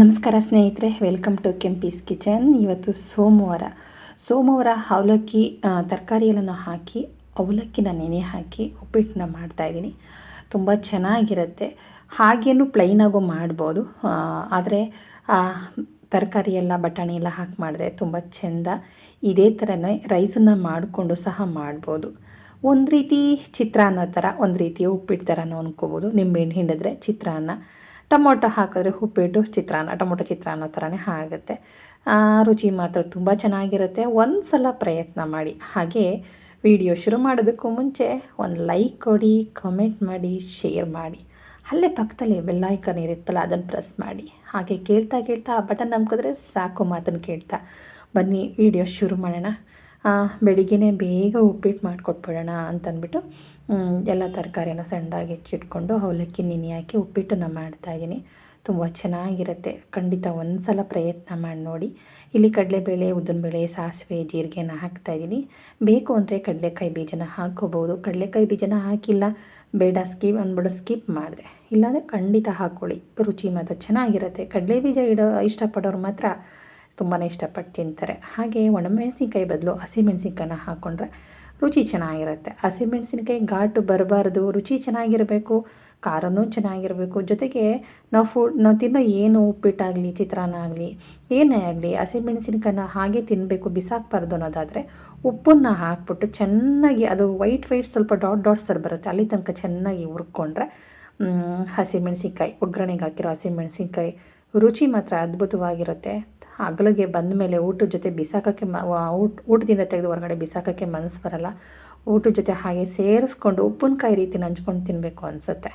ನಮಸ್ಕಾರ ಸ್ನೇಹಿತರೆ welcome to Kempee's kitchen ಇವತ್ತು ಸೋಮವಾರ. ಸೋಮವಾರ ಅವಲಕ್ಕಿ ತರಕಾರಿಗಳನ್ನು ಹಾಕಿ, ಅವಲಕ್ಕಿನ ನೆನೆ ಹಾಕಿ ಉಪ್ಪಿಟ್ಟನ್ನ ಮಾಡ್ತಾಯಿದ್ದೀನಿ ತುಂಬ ಚೆನ್ನಾಗಿರುತ್ತೆ. ಹಾಗೇನು ಪ್ಲೈನಾಗೂ ಮಾಡ್ಬೋದು. ಆದರೆ ತರಕಾರಿ ಎಲ್ಲ, ಬಟಾಣಿ ಎಲ್ಲ ಹಾಕಿ ಮಾಡಿದ್ರೆ ತುಂಬ ಚೆಂದ. ಇದೇ ಥರನೇ ರೈಸನ್ನು ಮಾಡಿಕೊಂಡು ಸಹ ಮಾಡ್ಬೋದು. ಒಂದು ರೀತಿ ಚಿತ್ರಾನ್ನ ಥರ ಒಂದು ರೀತಿ ಉಪ್ಪಿಟ್ಟು ಥರನೂ ಅನ್ಕೋಬೋದು. ನಿಂಬೆಹಣ್ಣು ಹಿಂಡಿದ್ರೆ ಚಿತ್ರಾನ್ನ. ಟೊಮೊಟೊ ಹಾಕಿದ್ರೆ ಉಪ್ಪಿಟ್ಟು ಚಿತ್ರಾನ್ನ, ಟೊಮೊಟೊ ಚಿತ್ರಾನ್ನ ಥರನೇ ಆಗುತ್ತೆ. ರುಚಿ ಮಾತ್ರ ತುಂಬ ಚೆನ್ನಾಗಿರುತ್ತೆ. ಒಂದು ಸಲ ಪ್ರಯತ್ನ ಮಾಡಿ. ಹಾಗೆ ವಿಡಿಯೋ ಶುರು ಮಾಡೋದಕ್ಕೂ ಮುಂಚೆ ಒಂದು ಲೈಕ್ ಕೊಡಿ, ಕಮೆಂಟ್ ಮಾಡಿ, ಶೇರ್ ಮಾಡಿ. ಅಲ್ಲೇ ಪಕ್ಕದಲ್ಲಿ ಬೆಲ್ಲೈಕನ್ ಇರುತ್ತಲ್ಲ, ಅದನ್ನು ಪ್ರೆಸ್ ಮಾಡಿ. ಹಾಗೆ ಕೇಳ್ತಾ ಕೇಳ್ತಾ ಆ ಬಟನ್ ನಂಬಿದ್ರೆ ಸಾಕು ಮಾತನ್ನು ಕೇಳ್ತಾ. ಬನ್ನಿ, ವಿಡಿಯೋ ಶುರು ಮಾಡೋಣ. ಬೆಳಿಗ್ಗೆ ಬೇಗ ಉಪ್ಪಿಟ್ಟು ಮಾಡಿಕೊಟ್ಬಿಡೋಣ ಅಂತಂದ್ಬಿಟ್ಟು ಎಲ್ಲ ತರಕಾರಿನ ಸಣ್ಣದಾಗಿ ಹೆಚ್ಚಿಟ್ಕೊಂಡು ಅವಲಕ್ಕಿ ನೆನೆ ಹಾಕಿ ಉಪ್ಪಿಟ್ಟನ್ನು ಮಾಡ್ತಾಯಿದ್ದೀನಿ ತುಂಬ ಚೆನ್ನಾಗಿರುತ್ತೆ. ಖಂಡಿತ ಒಂದು ಸಲ ಪ್ರಯತ್ನ ಮಾಡಿ ನೋಡಿ. ಇಲ್ಲಿ ಕಡಲೆಬೇಳೆ, ಉದ್ದಿನಬೇಳೆ, ಸಾಸಿವೆ, ಜೀರಿಗೆನ ಹಾಕ್ತಾಯಿದ್ದೀನಿ ಬೇಕು ಅಂದರೆ ಕಡಲೆಕಾಯಿ ಬೀಜನ ಹಾಕ್ಕೋಬೋದು ಕಡಲೆಕಾಯಿ ಬೀಜನ ಹಾಕಿಲ್ಲ, ಬೇಡ, ಸ್ಕಿಪ್ ಅಂದ್ಬಿಟ್ಟು ಸ್ಕಿಪ್ ಮಾಡಿದೆ. ಇಲ್ಲಾಂದರೆ ಖಂಡಿತ ಹಾಕ್ಕೊಳ್ಳಿ. ರುಚಿ ಮಾತ್ರ ಚೆನ್ನಾಗಿರುತ್ತೆ. ಕಡಲೆ ಬೀಜ ಇಡೋ, ಇಷ್ಟಪಡೋರು ಮಾತ್ರ ತುಂಬಾ ಇಷ್ಟಪಟ್ಟು ತಿಂತಾರೆ. ಹಾಗೆ ಒಣಮೆಣಸಿನ್ಕಾಯಿ ಬದಲು ಹಸಿಮೆಣಸಿನ್ಕಾಯಿನ ಹಾಕ್ಕೊಂಡ್ರೆ ರುಚಿ ಚೆನ್ನಾಗಿರುತ್ತೆ. ಹಸಿಮೆಣ್ಸಿನ್ಕಾಯಿ ಘಾಟು ಬರಬಾರ್ದು. ರುಚಿ ಚೆನ್ನಾಗಿರಬೇಕು, ಖಾರನೂ ಚೆನ್ನಾಗಿರಬೇಕು. ಜೊತೆಗೆ ನಾವು ಫುಡ್ ನಾವು ತಿನ್ನೋ ಏನು ಉಪ್ಪಿಟ್ಟಾಗಲಿ, ಚಿತ್ರಾನ್ನ ಆಗಲಿ, ಏನೇ ಆಗಲಿ ಹಸಿಮೆಣಸಿನ್ಕಾಯನ್ನ ಹಾಗೆ ತಿನ್ನಬೇಕು ಬಿಸಾಕ್ಬಾರ್ದು ಅನ್ನೋದಾದರೆ ಉಪ್ಪನ್ನು ಹಾಕ್ಬಿಟ್ಟು ಚೆನ್ನಾಗಿ ಅದು ವೈಟ್ ವೈಟ್ ಸ್ವಲ್ಪ ಡಾಟ್ ಡಾಟ್ಸ್ ಥರ ಬರುತ್ತೆ. ಅಲ್ಲಿ ತನಕ ಚೆನ್ನಾಗಿ ಹುರ್ಕೊಂಡ್ರೆ ಹಸಿಮೆಣ್ಸಿನ್ಕಾಯಿ ಒಗ್ಗರಣೆಗೆ ಹಾಕಿರೋ ಹಸಿಮೆಣಸಿನ್ಕಾಯಿ ರುಚಿ ಮಾತ್ರ ಅದ್ಭುತವಾಗಿರುತ್ತೆ. ಹಗಲಿಗೆ ಬಂದ ಮೇಲೆ ಊಟದ ಜೊತೆ ಬಿಸಾಕೋಕ್ಕೆ ಮ ಊಟ ಊಟದಿಂದ ತೆಗೆದು ಹೊರಗಡೆ ಬಿಸಾಕೋಕ್ಕೆ ಮನಸ್ಸು ಬರಲ್ಲ. ಊಟದ ಜೊತೆ ಹಾಗೆ ಸೇರಿಸ್ಕೊಂಡು ಉಪ್ಪಿನಕಾಯಿ ರೀತಿ ನಂಚ್ಕೊಂಡು ತಿನ್ನಬೇಕು ಅನಿಸುತ್ತೆ.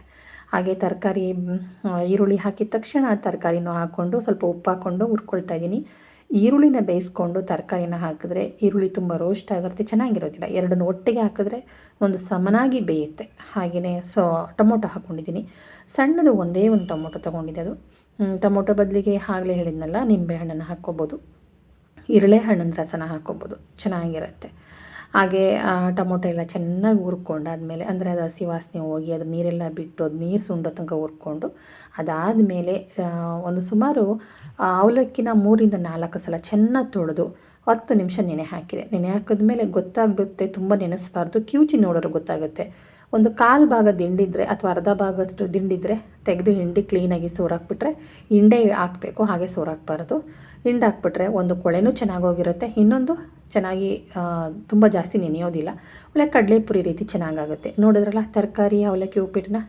ಹಾಗೆ ತರಕಾರಿ ಈರುಳ್ಳಿ ಹಾಕಿದ ತಕ್ಷಣ ತರಕಾರಿನೂ ಹಾಕ್ಕೊಂಡು ಸ್ವಲ್ಪ ಉಪ್ಪು ಹಾಕ್ಕೊಂಡು ಹುರ್ಕೊಳ್ತಾ ಇದ್ದೀನಿ. ಈರುಳ್ಳಿನ ಬೇಯಿಸ್ಕೊಂಡು ತರಕಾರಿನ ಹಾಕಿದ್ರೆ ಈರುಳ್ಳಿ ತುಂಬ ರೋಸ್ಟ್ ಆಗಿರುತ್ತೆ, ಚೆನ್ನಾಗಿರೋದಿಲ್ಲ. ಎರಡನ್ನು ಒಟ್ಟಿಗೆ ಹಾಕಿದ್ರೆ ಒಂದು ಸಮನಾಗಿ ಬೇಯುತ್ತೆ. ಹಾಗೆಯೇ ಸೊ ಟೊಮೊಟೊ ಹಾಕ್ಕೊಂಡಿದ್ದೀನಿ ಸಣ್ಣದು ಒಂದೇ ಒಂದು ಟೊಮೊಟೊ ತೊಗೊಂಡಿದ್ದೆ ಅದು. ಟೊಮೊಟೊ ಬದಲಿಗೆ ಆಗಲೇ ಹೇಳಿದ್ನಲ್ಲ ನಿಂಬೆಹಣ್ಣನ್ನು ಹಾಕ್ಕೋಬೋದು. ಇರಳೆ ಹಣ್ಣಿನ ರಸನ ಹಾಕ್ಕೋಬೋದು. ಚೆನ್ನಾಗಿರುತ್ತೆ. ಹಾಗೆ ಟೊಮೊಟೊ ಎಲ್ಲ ಚೆನ್ನಾಗಿ ಹುರ್ಕೊಂಡಾದ್ಮೇಲೆ ಅಂದರೆ ಅದು ಹಸಿ ವಾಸನೆ ಹೋಗಿ, ಅದು ನೀರೆಲ್ಲ ಬಿಟ್ಟು, ಅದು ನೀರು ಸುಂಡೋ ತನಕ ಹುರ್ಕೊಂಡು, ಅದಾದಮೇಲೆ ಒಂದು ಸುಮಾರು ಅವಲಕ್ಕಿನ ಮೂರಿಂದ ನಾಲ್ಕು ಸಲ ಚೆನ್ನಾಗಿ ತೊಳೆದು, ಹತ್ತು ನಿಮಿಷ ನೆನೆ ಹಾಕಿದೆ. ನೆನೆ ಹಾಕಿದ್ಮೇಲೆ ಗೊತ್ತಾಗುತ್ತೆ ತುಂಬ ನೆನೆಸಬಾರ್ದು. ಕ್ಯೂಚಿ ನೋಡೋರು ಗೊತ್ತಾಗುತ್ತೆ. ಒಂದು ಕಾಲು ಭಾಗ ದಿಂಡಿದ್ರೆ ಅಥವಾ ಅರ್ಧ ಭಾಗಷ್ಟು ದಿಂಡಿದ್ರೆ ತೆಗೆದು ಹಿಂಡಿ ಕ್ಲೀನಾಗಿ ಸೋರಾಕ್ಬಿಟ್ರೆ ಹಿಂಡೆ ಹಾಕಬೇಕು, ಹಾಗೆ ಸೋರಾಕ್ಬಾರ್ದು. ಹಿಂಡ್ ಹಾಕ್ಬಿಟ್ರೆ ಒಂದು ಕೊಳೆನೂ ಚೆನ್ನಾಗೋಗಿರುತ್ತೆ ಇನ್ನೊಂದು ಚೆನ್ನಾಗಿ ತುಂಬ ಜಾಸ್ತಿ ನೆನೆಯೋದಿಲ್ಲ. ಒಳ್ಳೆ ಕಡಲೆಪುರಿ ರೀತಿ ಚೆನ್ನಾಗಾಗುತ್ತೆ. ನೋಡಿದ್ರಲ್ಲ, ತರಕಾರಿ, ಅವಲಕ್ಕಿ ಉಪ್ಪಿಟ್ಟನ್ನ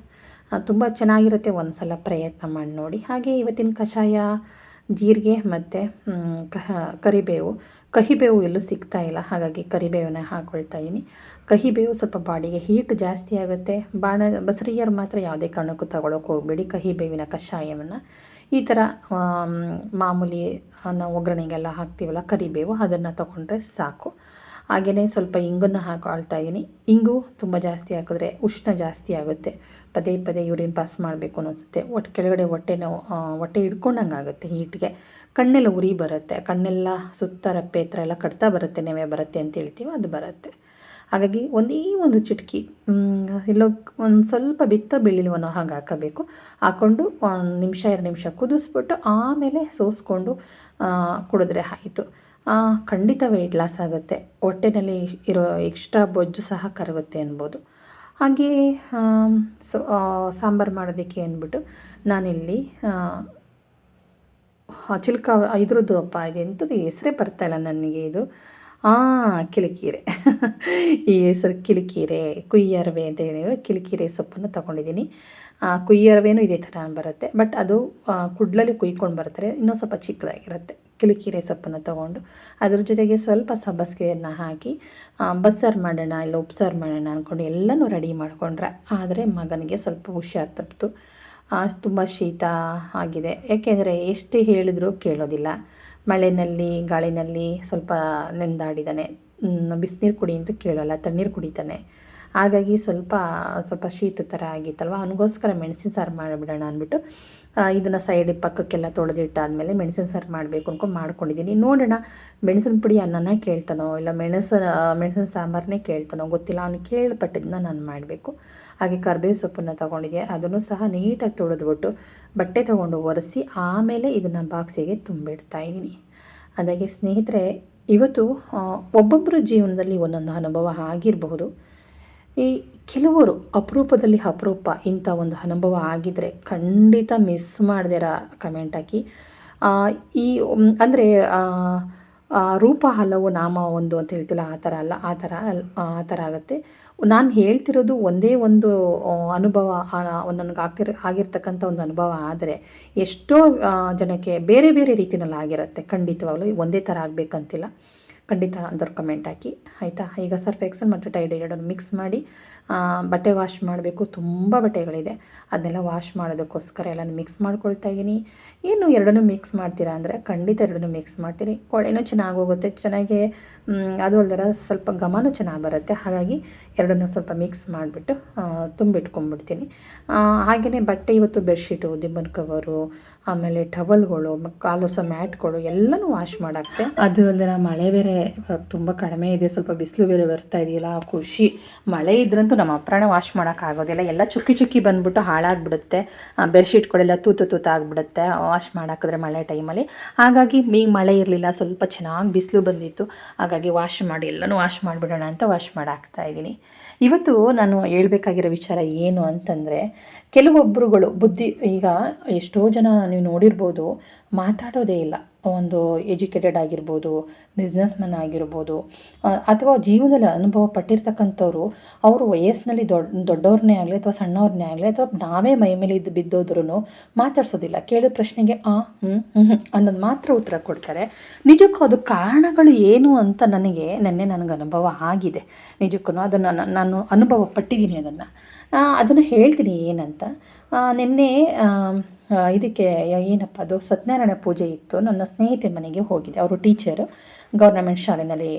ತುಂಬ ಚೆನ್ನಾಗಿರುತ್ತೆ ಒಂದು ಸಲ ಪ್ರಯತ್ನ ಮಾಡಿ ನೋಡಿ. ಹಾಗೆ ಇವತ್ತಿನ ಕಷಾಯ ಜೀರಿಗೆ ಮತ್ತು ಕಹ, ಕರಿಬೇವು. ಕಹಿಬೇವು ಎಲ್ಲೂ ಸಿಗ್ತಾ ಇಲ್ಲ. ಹಾಗಾಗಿ ಕರಿಬೇವನ್ನ ಹಾಕ್ಕೊಳ್ತಾ ಇದ್ದೀನಿ ಕಹಿಬೇವು ಸ್ವಲ್ಪ ಬಾಡಿಗೆ ಹೀಟ್ ಜಾಸ್ತಿ ಆಗುತ್ತೆ. ಬಾಣ ಬಸರಿಯರು ಮಾತ್ರ ಯಾವುದೇ ಕಾರಣಕ್ಕೂ ತಗೊಳಕ್ಕೆ ಹೋಗಬೇಡಿ. ಕಹಿಬೇವಿನ ಕಷಾಯವನ್ನು. ಈ ಥರ ಮಾಮೂಲಿ ನಾವು ಒಗ್ಗರಣೆಗೆಲ್ಲ ಹಾಕ್ತೀವಲ್ಲ, ಕರಿಬೇವು, ಅದನ್ನು ತೊಗೊಂಡ್ರೆ ಸಾಕು. ಹಾಗೆಯೇ ಸ್ವಲ್ಪ ಇಂಗನ್ನು ಹಾಕೊಳ್ತಾ ಇದ್ದೀನಿ ಇಂಗು ತುಂಬ ಜಾಸ್ತಿ ಹಾಕಿದ್ರೆ ಉಷ್ಣ ಜಾಸ್ತಿ ಆಗುತ್ತೆ. ಪದೇ ಪದೇ ಯೂರಿನ್ ಪಾಸ್ ಮಾಡಬೇಕು ಅನ್ನಿಸುತ್ತೆ. ಒಟ್ಟು ಕೆಳಗಡೆ ಹೊಟ್ಟೆ ನೋವು ಹೊಟ್ಟೆ ಹಿಡ್ಕೊಂಡಂಗೆ ಆಗುತ್ತೆ ಹೀಟ್ಗೆ. ಕಣ್ಣೆಲ್ಲ ಉರಿ ಬರುತ್ತೆ, ಕಣ್ಣೆಲ್ಲ ಸುತ್ತ ರಪ್ಪೆ ಹತ್ರ ಎಲ್ಲ ಕಟ್ತಾ ಬರುತ್ತೆ, ನೆವೆ ಬರುತ್ತೆ ಅಂತ ಹೇಳ್ತೀವಿ ಅದು ಬರುತ್ತೆ. ಹಾಗಾಗಿ ಒಂದೇ ಒಂದು ಚಿಟಕಿ ಇಲ್ಲೋ ಒಂದು ಸ್ವಲ್ಪ ಬಿತ್ತ ಬೆಳ್ಳಿಲ್ವನೋ ಹಾಗೆ ಹಾಕಬೇಕು. ಹಾಕ್ಕೊಂಡು ಒಂದು ನಿಮಿಷ, ಎರಡು ನಿಮಿಷ ಕುದಿಸ್ಬಿಟ್ಟು ಆಮೇಲೆ ಸೋಸ್ಕೊಂಡು ಕುಡಿದ್ರೆ ಆಯಿತು. ಖಂಡಿತ ವೆಯ್ಟ್ ಲಾಸ್ ಆಗುತ್ತೆ. ಹೊಟ್ಟೆನಲ್ಲಿ ಇರೋ ಎಕ್ಸ್ಟ್ರಾ ಬೊಜ್ಜು ಸಹ ಕರಗುತ್ತೆ ಅನ್ಬೋದು. ಹಾಗೆ ಸೊ ಸಾಂಬಾರು ಮಾಡೋದಕ್ಕೆ ಅಂದ್ಬಿಟ್ಟು ನಾನಿಲ್ಲಿ ಚಿಲ್ಕ ಇದ್ರದ್ದು ಅಪ್ಪ ಇದೆ ಎಂಥದ್ದು ಹೆಸರೇ ಬರ್ತಾಯಿಲ್ಲ ನನಗೆ ಇದು. ಹಾಂ ಕಿಲಿಕೀರೆ. ಈ ಹೆಸರು ಕಿಲಿಕೀರೆ, ಕುಯ್ಯರವೆ ಅಂತ ಹೇಳಿ, ಕಿಲಿಕೀರೆ ಸೊಪ್ಪನ್ನು ತೊಗೊಂಡಿದ್ದೀನಿ. ಕುಯ್ಯರವೇನು ಇದೇ ಥರ ಬರುತ್ತೆ. ಬಟ್ ಅದು ಕುಡ್ಲಲ್ಲಿ ಕುಯ್ಕೊಂಡು ಬರ್ತಾರೆ, ಇನ್ನೂ ಸ್ವಲ್ಪ ಚಿಕ್ಕದಾಗಿರುತ್ತೆ. ಕಿಲಿಕೀರೆ ಸೊಪ್ಪನ್ನು ತೊಗೊಂಡು ಅದ್ರ ಜೊತೆಗೆ ಸ್ವಲ್ಪ ಸಬ್ಬಸಿಗೆಯನ್ನು ಹಾಕಿ ಬಸ್ಸಾರು ಮಾಡೋಣ, ಇಲ್ಲ ಉಪ್ಸಾರು ಮಾಡೋಣ ಅಂದ್ಕೊಂಡು ಎಲ್ಲನೂ ರೆಡಿ ಮಾಡಿಕೊಂಡ್ರೆ ಆದರೆ ಮಗನಿಗೆ ಸ್ವಲ್ಪ ಹುಷಾರು ತಪ್ಪಿತು. ತುಂಬ ಶೀತ ಆಗಿದೆ. ಏಕೆಂದರೆ ಎಷ್ಟು ಹೇಳಿದರೂ ಕೇಳೋದಿಲ್ಲ. ಮಳೆಯಲ್ಲಿ ಗಾಳಿನಲ್ಲಿ ಸ್ವಲ್ಪ ನೆಂದಾಡಿದ್ದಾನೆ ಬಿಸಿನೀರು ಕುಡಿ ಅಂತ ಕೇಳೋಲ್ಲ, ತಣ್ಣೀರು ಕುಡಿತಾನೆ. ಹಾಗಾಗಿ ಸ್ವಲ್ಪ ಸ್ವಲ್ಪ ಶೀತ ಥರ ಆಗಿತ್ತಲ್ವ? ಅವನಿಗೋಸ್ಕರ ಮೆಣಸಿನ ಸಾರು ಮಾಡಿಬಿಡೋಣ ಅಂದ್ಬಿಟ್ಟು ಇದನ್ನು ಸೈಡ್ ಪಕ್ಕಕ್ಕೆಲ್ಲ ತೊಳೆದಿಟ್ಟಾದಮೇಲೆ ಮೆಣಸಿನ ಸಾರು ಮಾಡಬೇಕು ಅಂದ್ಕೊಂಡು ಮಾಡ್ಕೊಂಡಿದ್ದೀನಿ ನೋಡೋಣ, ಮೆಣಸಿನ ಪುಡಿ ಅನ್ನನ ಕೇಳ್ತಾನೋ, ಇಲ್ಲ ಮೆಣಸು ಮೆಣಸಿನ ಸಾಂಬಾರನ್ನೇ ಕೇಳ್ತಾನೋ ಗೊತ್ತಿಲ್ಲ. ಅವನು ಕೇಳ್ಪಟ್ಟಿದ್ದನ್ನ ನಾನು ಮಾಡಬೇಕು. ಹಾಗೆ ಕರ್ಬೇವು ಸೊಪ್ಪನ್ನು ತೊಗೊಂಡಿದ್ದೆ. ಅದನ್ನು ಸಹ ನೀಟಾಗಿ ತೊಳೆದ್ಬಿಟ್ಟು ಬಟ್ಟೆ ತೊಗೊಂಡು ಒರೆಸಿ ಆಮೇಲೆ ಇದನ್ನು ಬಾಕ್ಸಿಗೆ ತುಂಬಿಡ್ತಾ ಇದ್ದೀನಿ. ಅದಾಗೆ ಸ್ನೇಹಿತರೆ, ಇವತ್ತು ಒಬ್ಬೊಬ್ಬರ ಜೀವನದಲ್ಲಿ ಒಂದೊಂದು ಅನುಭವ ಆಗಿರಬಹುದು. ಈ ಕೆಲವರು ಅಪರೂಪದಲ್ಲಿ ಅಪರೂಪ ಇಂಥ ಒಂದು ಅನುಭವ ಆಗಿದ್ದರೆ ಖಂಡಿತ ಮಿಸ್ ಮಾಡದಿರ ಕಮೆಂಟ್ ಹಾಕಿ. ಈ ಅಂದರೆ ರೂಪ ಹಲವು ನಾಮ ಒಂದು ಅಂತ ಹೇಳ್ತಿಲ್ಲ, ಆ ಥರ ಅಲ್ಲ, ಆ ಥರ ಆ ಥರ ಆಗುತ್ತೆ. ನಾನು ಹೇಳ್ತಿರೋದು ಒಂದೇ ಒಂದು ಅನುಭವ ನನಗೆ ಆಗ್ತಿರ, ಆಗಿರ್ತಕ್ಕಂಥ ಒಂದು ಅನುಭವ ಆದರೆ ಎಷ್ಟೋ ಜನಕ್ಕೆ ಬೇರೆ ಬೇರೆ ರೀತಿಯಲ್ಲಿ ಆಗಿರುತ್ತೆ ಖಂಡಿತವಾಗ್ಲೂ, ಒಂದೇ ಥರ ಆಗಬೇಕಂತಿಲ್ಲ. ಖಂಡಿತ ಅಂದವ್ರು ಕಮೆಂಟ್ ಹಾಕಿ. ಆಯಿತಾ? ಈಗ ಸರ್ಫ್ ಎಕ್ಸಲ್ ಮತ್ತು ಟೈಡ್ ಎರಡನ್ನು ಮಿಕ್ಸ್ ಮಾಡಿ ಬಟ್ಟೆ ವಾಶ್ ಮಾಡಬೇಕು. ತುಂಬ ಬಟ್ಟೆಗಳಿದೆ. ಅದನ್ನೆಲ್ಲ ವಾಶ್ ಮಾಡೋದಕ್ಕೋಸ್ಕರ ಎಲ್ಲನೂ ಮಿಕ್ಸ್ ಮಾಡ್ಕೊಳ್ತಾ ಇದ್ದೀನಿ. ಏನು ಎರಡನ್ನೂ ಮಿಕ್ಸ್ ಮಾಡ್ತೀರಾ ಅಂದರೆ ಖಂಡಿತ ಎರಡನ್ನೂ ಮಿಕ್ಸ್ ಮಾಡ್ತೀನಿ. ಕೊಳೆನೂ ಚೆನ್ನಾಗಿ ಹೋಗುತ್ತೆ. ಚೆನ್ನಾಗಿ ಅದು ಅಲ್ದರ ಸ್ವಲ್ಪ ಘಮನೂ ಚೆನ್ನಾಗಿ ಬರುತ್ತೆ. ಹಾಗಾಗಿ ಎರಡನ್ನೂ ಸ್ವಲ್ಪ ಮಿಕ್ಸ್ ಮಾಡಿಬಿಟ್ಟು ತುಂಬಿಟ್ಕೊಂಡ್ಬಿಡ್ತೀನಿ. ಹಾಗೆಯೇ ಬಟ್ಟೆ ಇವತ್ತು ಬೆಡ್ಶೀಟು ದಿಬ್ಬನ್ ಕವರು ಆಮೇಲೆ ಟವಲ್ಗಳು ಕಾಲೊರ್ಸೋ ಮ್ಯಾಟ್ಗಳು ಎಲ್ಲನೂ ವಾಶ್ ಮಾಡಾಕ್ತೆ. ಅದು ಅಲ್ದರ ಮಳೆ ಬೇರೆ, ತುಂಬ ಕಡಿಮೆ ಇದೆ. ಸ್ವಲ್ಪ ಬಿಸಿಲು ಬೇರೆ ಬರ್ತಾ ಇದೆಯಲ್ಲ ಖುಷಿ. ಮಳೆ ಇದ್ರಂತೂ ನಮ್ಮ ಹತ್ರನೇ ವಾಶ್ ಮಾಡೋಕ್ಕಾಗೋದಿಲ್ಲ ಎಲ್ಲ ಚುಕ್ಕಿ ಚುಕ್ಕಿ ಬಂದ್ಬಿಟ್ಟು ಹಾಳಾಗ್ಬಿಡುತ್ತೆ. ಬೆಡ್ಶೀಟ್ಗಳೆಲ್ಲ ತೂತು ತೂತು ಆಗಿಬಿಡುತ್ತೆ. ವಾಶ್ ಮಾಡಾಕಿದ್ರೆ ಮಳೆ ಟೈಮಲ್ಲಿ ಹಾಗಾಗಿ ಈಗ ಮಳೆ ಇರಲಿಲ್ಲ. ಸ್ವಲ್ಪ ಚೆನ್ನಾಗಿ ಬಿಸಿಲು ಬಂದಿತ್ತು. ಹಾಗಾಗಿ ವಾಶ್ ಮಾಡಿ, ಎಲ್ಲನೂ ವಾಶ್ ಮಾಡಿಬಿಡೋಣ ಅಂತ ವಾಶ್ ಮಾಡಾಕ್ತಾ ಇದ್ದೀನಿ. ಇವತ್ತು ನಾನು ಹೇಳಬೇಕಾಗಿರೋ ವಿಚಾರ ಏನು ಅಂತಂದರೆ ಕೆಲವೊಬ್ಬರುಗಳು ಬುದ್ಧಿ, ಈಗ ಎಷ್ಟೋ ಜನ ನೀವು ನೋಡಿರ್ಬೋದು ಮಾತಾಡೋದೇ ಇಲ್ಲ. ಒಂದು ಎಜುಕೇಟೆಡ್ ಆಗಿರ್ಬೋದು ಬಿಸ್ನೆಸ್ ಮ್ಯಾನ್ ಆಗಿರ್ಬೋದು ಅಥವಾ ಜೀವನದಲ್ಲಿ ಅನುಭವ ಪಟ್ಟಿರ್ತಕ್ಕಂಥವ್ರು, ಅವರು ವಯಸ್ಸಿನಲ್ಲಿ ದೊಡ್ಡ ದೊಡ್ಡವ್ರನ್ನೇ ಆಗಲಿ ಅಥವಾ ಸಣ್ಣವ್ರನ್ನೇ ಆಗಲಿ ಅಥವಾ ನಾವೇ ಮೈ ಮೇಲೆ ಇದ್ದು ಬಿದ್ದೋದ್ರೂ ಮಾತಾಡ್ಸೋದಿಲ್ಲ. ಕೇಳಿದ ಪ್ರಶ್ನೆಗೆ ಆ ಹ್ಞೂ ಹ್ಞೂ ಅನ್ನೋದು ಮಾತ್ರ ಉತ್ತರ ಕೊಡ್ತಾರೆ. ನಿಜಕ್ಕೂ ಅದು ಕಾರಣಗಳು ಏನು ಅಂತ ನನಗೆ ನೆನ್ನೆ ನನಗೆ ಅನುಭವ ಆಗಿದೆ. ನಿಜಕ್ಕೂ ಅದನ್ನು ನಾನು ಅನುಭವ ಪಟ್ಟಿದ್ದೀನಿ ಅದನ್ನು. ಅದನ್ನು ಹೇಳ್ತೀನಿ ಏನಂತ. ನಿನ್ನೆ ಇದಕ್ಕೆ ಏನಪ್ಪ ಅದು ಸತ್ಯನಾರಾಯಣ ಪೂಜೆ ಇತ್ತು. ನನ್ನ ಸ್ನೇಹಿತೆ ಮನೆಗೆ ಹೋಗಿದ್ದೆ ಅವರು ಟೀಚರು ಗೌರ್ನಮೆಂಟ್ ಶಾಲೆಯಲ್ಲಿ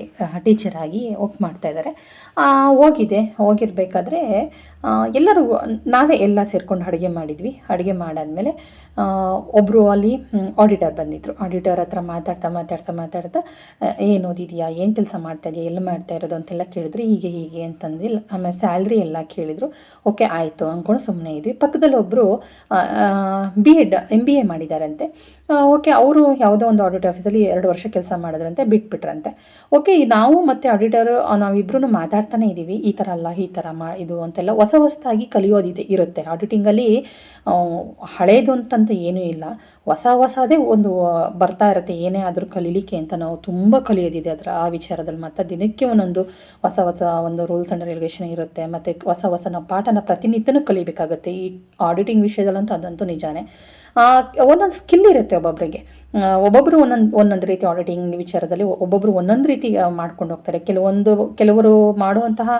ಟೀಚರಾಗಿ ವರ್ಕ್ ಮಾಡ್ತಾ ಇದ್ದಾರೆ. ಹೋಗಿದೆ. ಹೋಗಿರಬೇಕಾದ್ರೆ ಎಲ್ಲರೂ, ನಾವೇ ಎಲ್ಲ ಸೇರ್ಕೊಂಡು ಅಡುಗೆ ಮಾಡಿದ್ವಿ. ಅಡುಗೆ ಮಾಡಾದಮೇಲೆ ಒಬ್ಬರು ಅಲ್ಲಿ ಆಡಿಟರ್ ಬಂದಿದ್ದರು ಆಡಿಟರ್ ಹತ್ರ ಮಾತಾಡ್ತಾ ಮಾತಾಡ್ತಾ ಮಾತಾಡ್ತಾ ಏನು ಓದಿದೆಯಾ? ಏನು ಕೆಲಸ ಮಾಡ್ತಾ ಇದೆಯಾ? ಎಲ್ಲಿ ಮಾಡ್ತಾ ಇರೋದು? ಅಂತೆಲ್ಲ ಕೇಳಿದ್ರು. ಹೀಗೆ ಹೀಗೆ ಅಂತಂದಿಲ್ಲ. ಆಮೇಲೆ ಸ್ಯಾಲ್ರಿ ಎಲ್ಲ ಕೇಳಿದರು. ಓಕೆ ಆಯಿತು. ಅಂದ್ಕೊಂಡು ಸುಮ್ಮನೆ ಇದ್ವಿ. ಪಕ್ಕದಲ್ಲಿ ಒಬ್ಬರು B Ed M B A ಮಾಡಿದಾರಂತೆ. Okay, ಅವರು ಯಾವುದೋ ಒಂದು ಆಡಿಟ್ ಆಫೀಸಲ್ಲಿ ಎರಡು ವರ್ಷ ಕೆಲಸ ಮಾಡಿದ್ರಂತೆ, ಬಿಟ್ಬಿಟ್ರಂತೆ. ಓಕೆ ನಾವು ಮತ್ತು ಆಡಿಟರು ನಾವಿಬ್ಬರೂ ಮಾತಾಡ್ತಾನೆ ಇದ್ದೀವಿ ಈ ಥರ ಅಲ್ಲ, ಈ ಥರ ಮಾ, ಇದು ಅಂತೆಲ್ಲ ಹೊಸ ಹೊಸದಾಗಿ ಕಲಿಯೋದಿದೆ, ಇರುತ್ತೆ. ಆಡಿಟಿಂಗಲ್ಲಿ ಹಳೇದು ಅಂತಂತ ಏನೂ ಇಲ್ಲ. ಹೊಸ ಹೊಸದೇ ಒಂದು ಬರ್ತಾ ಇರುತ್ತೆ, ಏನೇ ಆದರೂ ಕಲೀಲಿಕ್ಕೆ ಅಂತ ನಾವು ತುಂಬ ಕಲಿಯೋದಿದೆ ಅದರ, ಆ ವಿಚಾರದಲ್ಲಿ ಮತ್ತು ದಿನಕ್ಕೆ ಒಂದೊಂದು ಹೊಸ ಹೊಸ ಒಂದು ರೂಲ್ಸ್ ಆ್ಯಂಡ್ ರೆಗ್ಯುಲೇಷನ್ ಇರುತ್ತೆ, ಮತ್ತು ಹೊಸ ಹೊಸ ನಾವು ಪಾಠನ ಪ್ರತಿನಿತ್ಯನೂ ಕಲಿಬೇಕಾಗುತ್ತೆ. ಈ ಆಡಿಟಿಂಗ್ ವಿಷಯದಲ್ಲಂತೂ ಅದಂತೂ ನಿಜಾನೇ. ಒಂದೊಂದು ಸ್ಕಿಲ್ ಇರುತ್ತೆ. ಒಬ್ಬೊಬ್ಬರಿಗೆ ಒಬ್ಬೊಬ್ಬರು ಒಂದೊಂದು ಒಂದೊಂದು ರೀತಿ ಆಡಿಟಿಂಗ್ ವಿಚಾರದಲ್ಲಿ ಒಬ್ಬೊಬ್ಬರು ಒಂದೊಂದು ರೀತಿ ಮಾಡ್ಕೊಂಡು ಹೋಗ್ತಾರೆ. ಕೆಲವೊಂದು, ಕೆಲವರು ಮಾಡುವಂತಹ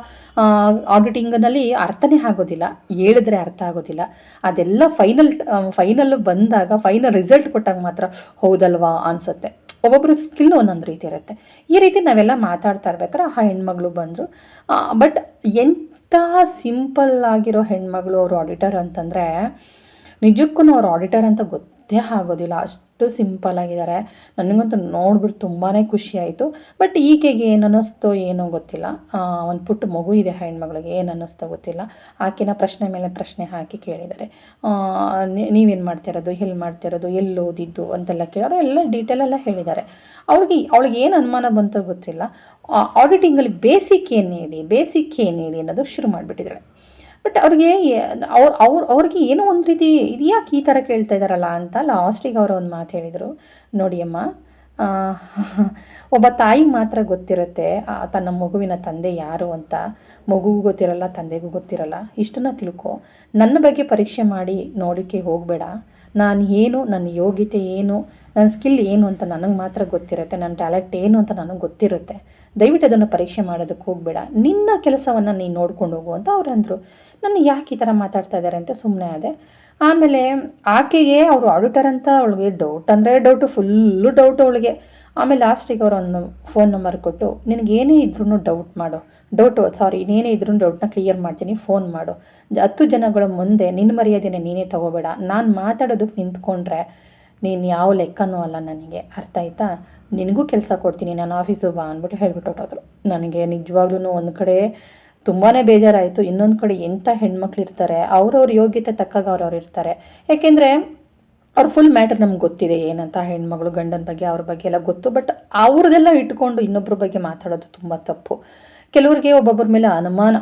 ಆಡಿಟಿಂಗ್ನಲ್ಲಿ ಅರ್ಥನೇ ಆಗೋದಿಲ್ಲ. ಹೇಳಿದ್ರೆ ಅರ್ಥ ಆಗೋದಿಲ್ಲ. ಅದೆಲ್ಲ ಫೈನಲ್ ಫೈನಲ್ ಬಂದಾಗ ಫೈನಲ್ ರಿಸಲ್ಟ್ ಕೊಟ್ಟಾಗ ಮಾತ್ರ ಹೌದಲ್ವಾ ಅನಿಸುತ್ತೆ. ಒಬ್ಬೊಬ್ಬರು ಸ್ಕಿಲ್ ಒಂದೊಂದು ರೀತಿ ಇರುತ್ತೆ. ಈ ರೀತಿ ನಾವೆಲ್ಲ ಮಾತಾಡ್ತಾ ಇರ್ಬೇಕಾದ್ರೆ ಆ ಹೆಣ್ಮಗಳು ಬಂದರು. ಬಟ್ ಎಂಥ ಸಿಂಪಲ್ ಆಗಿರೋ ಹೆಣ್ಮಗಳು ಅವರು ಆಡಿಟರ್ ಅಂತಂದರೆ ನಿಜಕ್ಕೂ ಅವ್ರು ಆಡಿಟರ್ ಅಂತ ಗೊತ್ತೇ ಆಗೋದಿಲ್ಲ. ಅಷ್ಟು ಸಿಂಪಲ್ ಆಗಿದ್ದಾರೆ. ನನಗಂತೂ ನೋಡ್ಬಿಟ್ಟು ತುಂಬಾ ಖುಷಿ ಆಯಿತು. ಬಟ್ ಈಕೆಗೆ ಏನು ಅನ್ನಿಸ್ತೋ ಏನೋ ಗೊತ್ತಿಲ್ಲ. ಒಂದು ಪುಟ್ಟ ಮಗು ಇದೆ ಹೆಣ್ಮಗಳಿಗೆ. ಏನು ಅನ್ನಿಸ್ತೋ ಗೊತ್ತಿಲ್ಲ. ಆಕೆನ ಪ್ರಶ್ನೆ ಮೇಲೆ ಪ್ರಶ್ನೆ ಹಾಕಿ ಕೇಳಿದ್ದಾರೆ. ನೀವೇನು ಮಾಡ್ತಿರೋದು? ಎಲ್ಲಿ ಮಾಡ್ತಿರೋದು? ಎಲ್ಲಿ ಓದಿದ್ದು? ಅಂತೆಲ್ಲ ಕೇಳೋರು ಎಲ್ಲ ಡೀಟೇಲೆಲ್ಲ ಹೇಳಿದ್ದಾರೆ. ಅವ್ರಿಗೆ, ಅವಳಿಗೆ ಏನು ಅನುಮಾನ ಬಂತೋ ಗೊತ್ತಿಲ್ಲ. ಆಡಿಟಿಂಗಲ್ಲಿ ಬೇಸಿಕ್ ಏನು ಹೇಳಿ ಬೇಸಿಕ್ ಏನು ಹೇಳಿ ಅನ್ನೋದು ಶುರು ಮಾಡಿಬಿಟ್ಟಿದ್ದಾಳೆ. ಬಟ್ ಅವ್ರಿಗೆ ಅವ್ರು ಅವ್ರು, ಅವ್ರಿಗೆ ಏನೋ ಒಂದು ರೀತಿ ಇದು ಯಾಕೆ ಈ ಥರ ಕೇಳ್ತಾ ಇದ್ದಾರಲ್ಲ ಅಂತ ಲಾಸ್ಟಿಗೆ ಅವರು ಒಂದು ಮಾತು ಹೇಳಿದರು. ನೋಡಿ ಅಮ್ಮ ಒಬ್ಬ ತಾಯಿ ಮಾತ್ರ ಗೊತ್ತಿರುತ್ತೆ ತನ್ನ ಮಗುವಿನ ತಂದೆ ಯಾರು ಅಂತ. ಮಗುಗೂ ಗೊತ್ತಿರಲ್ಲ, ತಂದೆಗೂ ಗೊತ್ತಿರಲ್ಲ. ಇಷ್ಟನ್ನ ತಿಳ್ಕೊ. ನನ್ನ ಬಗ್ಗೆ ಪರೀಕ್ಷೆ ಮಾಡಿ ನೋಡೋಕ್ಕೆ ಹೋಗಬೇಡ. ನಾನು ಏನು ನನ್ನ ಯೋಗ್ಯತೆ ಏನು ನನ್ನ ಸ್ಕಿಲ್ ಏನು ಅಂತ ನನಗೆ ಮಾತ್ರ ಗೊತ್ತಿರುತ್ತೆ ನನ್ನ ಟ್ಯಾಲೆಂಟ್ ಏನು ಅಂತ ನನಗೆ ಗೊತ್ತಿರುತ್ತೆ. ದಯವಿಟ್ಟು ಅದನ್ನು ಪರೀಕ್ಷೆ ಮಾಡೋದಕ್ಕೆ ಹೋಗಬೇಡ. ನಿನ್ನ ಕೆಲಸವನ್ನು ನೀನು ನೋಡ್ಕೊಂಡು ಹೋಗು ಅಂತ ಅವ್ರು ಅಂದರು. ನನ್ನ ಯಾಕೆ ಈ ಥರ ಮಾತಾಡ್ತಾ ಇದ್ದಾರೆ ಅಂತ ಸುಮ್ಮನೆ ಆದೆ. ಆಮೇಲೆ ಆಕೆಗೆ ಅವರು ಆಡಿಟರ್ ಅಂತ ಅವಳಿಗೆ ಡೌಟ್ ಅಂದರೆ ಡೌಟು ಫುಲ್ಲು ಡೌಟ್ ಅವಳಿಗೆ. ಆಮೇಲೆ ಲಾಸ್ಟಿಗೆ ಅವರು ಒಂದು ಫೋನ್ ನಂಬರ್ ಕೊಟ್ಟು ನಿನಗೇನೇ ಇದ್ರೂ ಡೌಟ್ ಮಾಡು. ಡೌಟ್ ಸಾರಿ ಇನ್ನೇನೇ ಇದ್ರೂ ಡೌಟ್ನ ಕ್ಲಿಯರ್ ಮಾಡ್ತೀನಿ ಫೋನ್ ಮಾಡು. ಹತ್ತು ಜನಗಳ ಮುಂದೆ ನಿನ್ನ ಮರ್ಯಾದೆನೇ ನೀನೇ ತಗೋಬೇಡ. ನಾನು ಮಾತಾಡೋದಕ್ಕೆ ನಿಂತ್ಕೊಂಡ್ರೆ ನೀನು ಯಾವ ಲೆಕ್ಕನೂ ಅಲ್ಲ ನನಗೆ. ಅರ್ಥ ಆಯ್ತಾ? ನಿನಗೂ ಕೆಲಸ ಕೊಡ್ತೀನಿ, ನಾನು ಆಫೀಸು ಬಾ ಅಂದ್ಬಿಟ್ಟು ಹೇಳ್ಬಿಟ್ಟು ಹೊಟ್ಟೋದ್ರು ನನಗೆ ನಿಜವಾಗ್ಲೂ ಒಂದು ಕಡೆ ತುಂಬಾ ಬೇಜಾರಾಯಿತು. ಇನ್ನೊಂದು ಕಡೆ ಎಂಥ ಹೆಣ್ಮಕ್ಳು ಇರ್ತಾರೆ, ಅವ್ರವ್ರ ಯೋಗ್ಯತೆ ತಕ್ಕಾಗ ಅವ್ರವ್ರು ಇರ್ತಾರೆ. ಯಾಕೆಂದರೆ ಅವ್ರ ಫುಲ್ ಮ್ಯಾಟರ್ ನಮ್ಗೆ ಗೊತ್ತಿದೆ ಏನಂತ ಹೆಣ್ಮಗಳು ಗಂಡನ ಬಗ್ಗೆ, ಅವ್ರ ಬಗ್ಗೆ ಎಲ್ಲ ಗೊತ್ತು. ಬಟ್ ಅವ್ರದ್ದೆಲ್ಲ ಇಟ್ಕೊಂಡು ಇನ್ನೊಬ್ಬರ ಬಗ್ಗೆ ಮಾತಾಡೋದು ತುಂಬ ತಪ್ಪು. ಕೆಲವ್ರಿಗೆ ಒಬ್ಬೊಬ್ಬರ ಮೇಲೆ ಅನುಮಾನ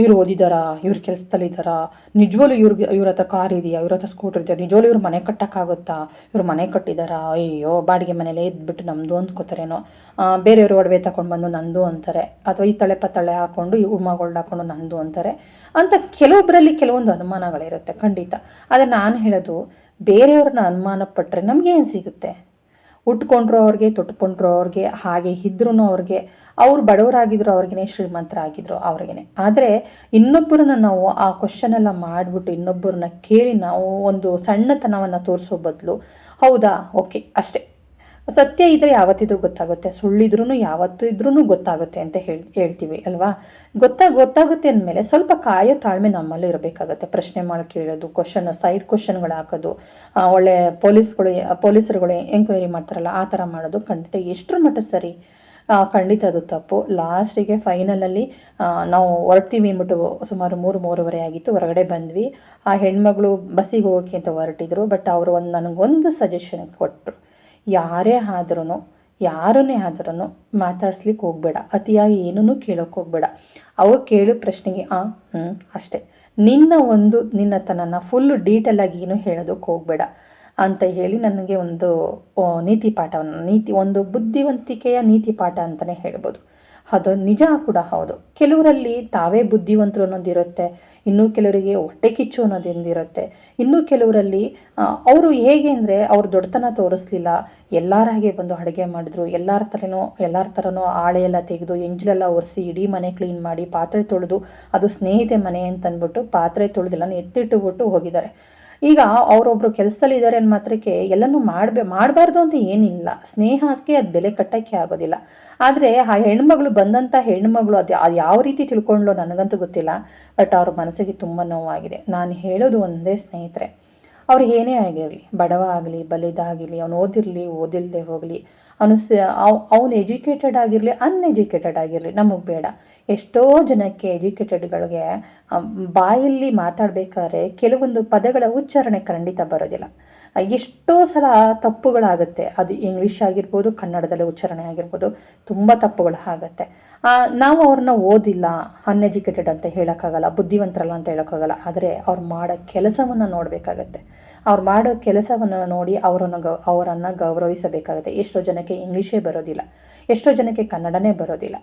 ಇವ್ರು ಓದಿದಾರಾ, ಇವ್ರ ಕೆಲಸದಲ್ಲಿದ್ದಾರಾ ನಿಜವಾಗ್ಲೂ ಇವ್ರಿಗೆ, ಇವ್ರ ಹತ್ರ ಕಾರ್ ಇದೆಯಾ, ಇವ್ರ ಹತ್ರ ಸ್ಕೂಟರ್ ಇದೆಯಾ, ನಿಜವಾಗ್ಲೂ ಇವ್ರು ಮನೆ ಕಟ್ಟೋಕ್ಕಾಗುತ್ತಾ, ಇವ್ರು ಮನೆ ಕಟ್ಟಿದಾರಾ ಅಯ್ಯೋ ಬಾಡಿಗೆ ಮನೇಲೆ ಇದ್ಬಿಟ್ಟು ನಮ್ಮದು ಅಂದ್ಕೋತಾರೇನೋ. ಬೇರೆಯವ್ರ ಒಡವೆ ತಗೊಂಡು ಬಂದು ನಂದು ಅಂತಾರೆ. ಅಥವಾ ಈ ತಳೆ ಪತ್ತಳೆ ಹಾಕೊಂಡು, ಈ ಉಮ್ಮಗಳು ಹಾಕೊಂಡು ನಂದು ಅಂತಾರೆ. ಅಂತ ಕೆಲವೊಬ್ಬರಲ್ಲಿ ಕೆಲವೊಂದು ಅನುಮಾನಗಳಿರುತ್ತೆ ಖಂಡಿತ. ಆದರೆ ನಾನು ಹೇಳೋದು ಬೇರೆಯವ್ರನ್ನ ಅನುಮಾನ ಪಟ್ಟರೆ ನಮಗೇನು ಸಿಗುತ್ತೆ? ಉಟ್ಕೊಂಡ್ರು ಅವ್ರಿಗೆ, ತೊಟ್ಕೊಂಡ್ರು ಅವ್ರಿಗೆ, ಹಾಗೆ ಇದ್ರೂ ಅವ್ರಿಗೆ, ಅವ್ರು ಬಡವರಾಗಿದ್ರು ಅವ್ರಿಗೇ ಶ್ರೀಮಂತರಾಗಿದ್ರು ಅವ್ರಿಗೇ ಆದರೆ ಇನ್ನೊಬ್ಬರನ್ನ ನಾವು ಆ ಕ್ವಶನ್ ಎಲ್ಲ ಮಾಡಿಬಿಟ್ಟು ಇನ್ನೊಬ್ಬರನ್ನ ಕೇಳಿ ನಾವು ಒಂದು ಸಣ್ಣತನವನ್ನು ತೋರಿಸೋ ಬದಲು, ಹೌದಾ? ಓಕೆ ಅಷ್ಟೇ. ಸತ್ಯ ಇದ್ದರೆ ಯಾವತ್ತಿದ್ರೂ ಗೊತ್ತಾಗುತ್ತೆ ಸುಳ್ಳಿದ್ರೂ ಯಾವತ್ತು ಇದ್ರೂ ಗೊತ್ತಾಗುತ್ತೆ ಅಂತ ಹೇಳಿ, ಹೇಳ್ತೀವಿ ಅಲ್ವಾ? ಗೊತ್ತಾಗ, ಗೊತ್ತಾಗುತ್ತೆ ಅಂದಮೇಲೆ ಸ್ವಲ್ಪ ಕಾಯೋ ತಾಳ್ಮೆ ನಮ್ಮಲ್ಲೂ ಇರಬೇಕಾಗುತ್ತೆ. ಪ್ರಶ್ನೆ ಮಾಡಿ ಕೇಳೋದು ಕ್ವಶನ್ ಸೈಡ್ ಕ್ವಶನ್ಗಳು ಹಾಕೋದು ಒಳ್ಳೆ ಪೊಲೀಸ್ಗಳು, ಪೊಲೀಸರುಗಳು ಎಂಕ್ವೈರಿ ಮಾಡ್ತಾರಲ್ಲ, ಆ ಥರ ಮಾಡೋದು ಖಂಡಿತ ಎಷ್ಟರ ಮಟ್ಟ ಸರಿ. ಖಂಡಿತ ಅದು ತಪ್ಪು. ಲಾಸ್ಟಿಗೆ ಫೈನಲಲ್ಲಿ ನಾವು ಹೊರಡ್ತೀವಿ ಅಂದ್ಬಿಟ್ಟು ಸುಮಾರು ಮೂರು, ಮೂರುವರೆ ಆಗಿತ್ತು, ಹೊರಗಡೆ ಬಂದ್ವಿ. ಆ ಹೆಣ್ಮಗಳು ಬಸ್ಸಿಗೆ ಹೋಗೋಕ್ಕೆ ಅಂತ ಹೊರಟಿದ್ರು ಬಟ್ ಅವರು ಒಂದು, ನನಗೊಂದು ಸಜೆಷನ್ ಕೊಟ್ಟರು ಯಾರೇ ಆದ್ರೂ ಯಾರನ್ನೇ ಆದ್ರೂ ಮಾತಾಡ್ಸ್ಲಿಕ್ಕೆ ಹೋಗಬೇಡ. ಅತಿಯಾಗಿ ಏನೂ ಕೇಳೋಕೆ ಹೋಗ್ಬೇಡ. ಅವ್ರು ಕೇಳೋ ಪ್ರಶ್ನೆಗೆ, ಆ ಹ್ಞೂ ಅಷ್ಟೇ. ನಿನ್ನ ಒಂದು, ನಿನ್ನತನನ ಫುಲ್ಲು ಡೀಟೇಲಾಗಿ ಏನು ಹೇಳೋದಕ್ಕೆ ಹೋಗಬೇಡ. ಅಂತ ಹೇಳಿ ನನಗೆ ಒಂದು ನೀತಿ ಪಾಠವನ್ನು, ನೀತಿ, ಒಂದು ಬುದ್ಧಿವಂತಿಕೆಯ ನೀತಿ ಪಾಠ ಅಂತಲೇ ಹೇಳ್ಬೋದು. ಅದು ನಿಜ ಕೂಡ ಹೌದು. ಕೆಲವರಲ್ಲಿ ತಾವೇ ಬುದ್ಧಿವಂತರು ಅನ್ನೋದಿರುತ್ತೆ, ಇನ್ನು ಕೆಲವರಿಗೆ ಹೊಟ್ಟೆ ಕಿಚ್ಚು ಅನ್ನೋದೊಂದಿರುತ್ತೆ ಇನ್ನು ಕೆಲವರಲ್ಲಿ ಅವರು ಹೇಗೆ ಅಂದರೆ ಅವ್ರು ದೊಡ್ಡತನ ತೋರಿಸ್ಲಿಲ್ಲ, ಎಲ್ಲರ ಹಾಗೆ ಬಂದು ಅಡುಗೆ ಮಾಡಿದ್ರು, ಎಲ್ಲರ ಥರನೂ ಎಲ್ಲರ ಥರನೂ ಆಳೆ ಎಲ್ಲ ತೆಗೆದು, ಎಂಜಲೆಲ್ಲ ಒರೆಸಿ ಇಡೀ ಮನೆ ಕ್ಲೀನ್ ಮಾಡಿ ಪಾತ್ರೆ ತೊಳೆದು, ಅದು ಸ್ನೇಹಿತೆ ಮನೆ ಅಂತಂದ್ಬಿಟ್ಟು ಪಾತ್ರೆ ತೊಳೆದೆಲ್ಲ ಎತ್ತಿಟ್ಟುಬಿಟ್ಟು ಹೋಗಿದ್ದಾರೆ. ಈಗ ಅವರೊಬ್ಬರು ಕೆಲಸದಲ್ಲಿ ಇದ್ದಾರೆ ಅನ್ನೋ ಮಾತ್ರಕ್ಕೆ ಎಲ್ಲನೂ ಮಾಡಬೇ, ಮಾಡಬಾರ್ದು ಅಂತ ಏನಿಲ್ಲ. ಸ್ನೇಹಕ್ಕೆ ಅದು ಬೆಲೆ ಕಟ್ಟೋಕ್ಕೆ ಆಗೋದಿಲ್ಲ. ಆದರೆ ಆ ಹೆಣ್ಮಗಳು ಬಂದಂಥ ಹೆಣ್ಮಗಳು ಅದು ಅದು ಯಾವ ರೀತಿ ತಿಳ್ಕೊಂಡ್ಲೋ ನನಗಂತೂ ಗೊತ್ತಿಲ್ಲ. ಬಟ್ ಅವ್ರ ಮನಸ್ಸಿಗೆ ತುಂಬ ನೋವಾಗಿದೆ. ನಾನು ಹೇಳೋದು ಒಂದೇ ಸ್ನೇಹಿತರೆ. ಅವ್ರು ಏನೇ ಆಗಿರಲಿ, ಬಡವ ಆಗಲಿ ಬಲಿದಾಗಲಿ ಅವನು ಓದಿರಲಿ ಓದಿಲ್ಲದೆ ಹೋಗಲಿ ಅವನು ಅವನು ಎಜುಕೇಟೆಡ್ ಆಗಿರಲಿ ಅನ್ಎಜುಕೇಟೆಡ್ ಆಗಿರಲಿ, ನಮಗೆ ಬೇಡ. ಎಷ್ಟೋ ಜನಕ್ಕೆ ಎಜುಕೇಟೆಡ್ಗಳಿಗೆ ಬಾಯಲ್ಲಿ ಮಾತಾಡಬೇಕಾದ್ರೆ ಕೆಲವೊಂದು ಪದಗಳ ಉಚ್ಚಾರಣೆ ಖಂಡಿತ ಬರೋದಿಲ್ಲ. ಎಷ್ಟೋ ಸಲ ತಪ್ಪುಗಳಾಗುತ್ತೆ. ಅದು ಇಂಗ್ಲೀಷ್ ಆಗಿರ್ಬೋದು, ಕನ್ನಡದಲ್ಲಿ ಉಚ್ಚಾರಣೆ ಆಗಿರ್ಬೋದು, ತುಂಬ ತಪ್ಪುಗಳು ಆಗುತ್ತೆ. ನಾವು ಅವ್ರನ್ನ ಓದಿಲ್ಲ ಅನ್ಎಜುಕೇಟೆಡ್ ಅಂತ ಹೇಳೋಕ್ಕಾಗಲ್ಲ, ಬುದ್ಧಿವಂತರಲ್ಲ ಅಂತ ಹೇಳೋಕ್ಕಾಗಲ್ಲ, ಆದರೆ ಅವ್ರು ಮಾಡೋ ಕೆಲಸವನ್ನು ನೋಡಬೇಕಾಗತ್ತೆ. ಅವ್ರು ಮಾಡೋ ಕೆಲಸವನ್ನು ನೋಡಿ ಅವರನ್ನು ಗೌ, ಅವರನ್ನು ಗೌರವಿಸಬೇಕಾಗುತ್ತೆ. ಎಷ್ಟೋ ಜನಕ್ಕೆ ಇಂಗ್ಲೀಷೇ ಬರೋದಿಲ್ಲ. ಎಷ್ಟೋ ಜನಕ್ಕೆ ಕನ್ನಡನೇ ಬರೋದಿಲ್ಲ.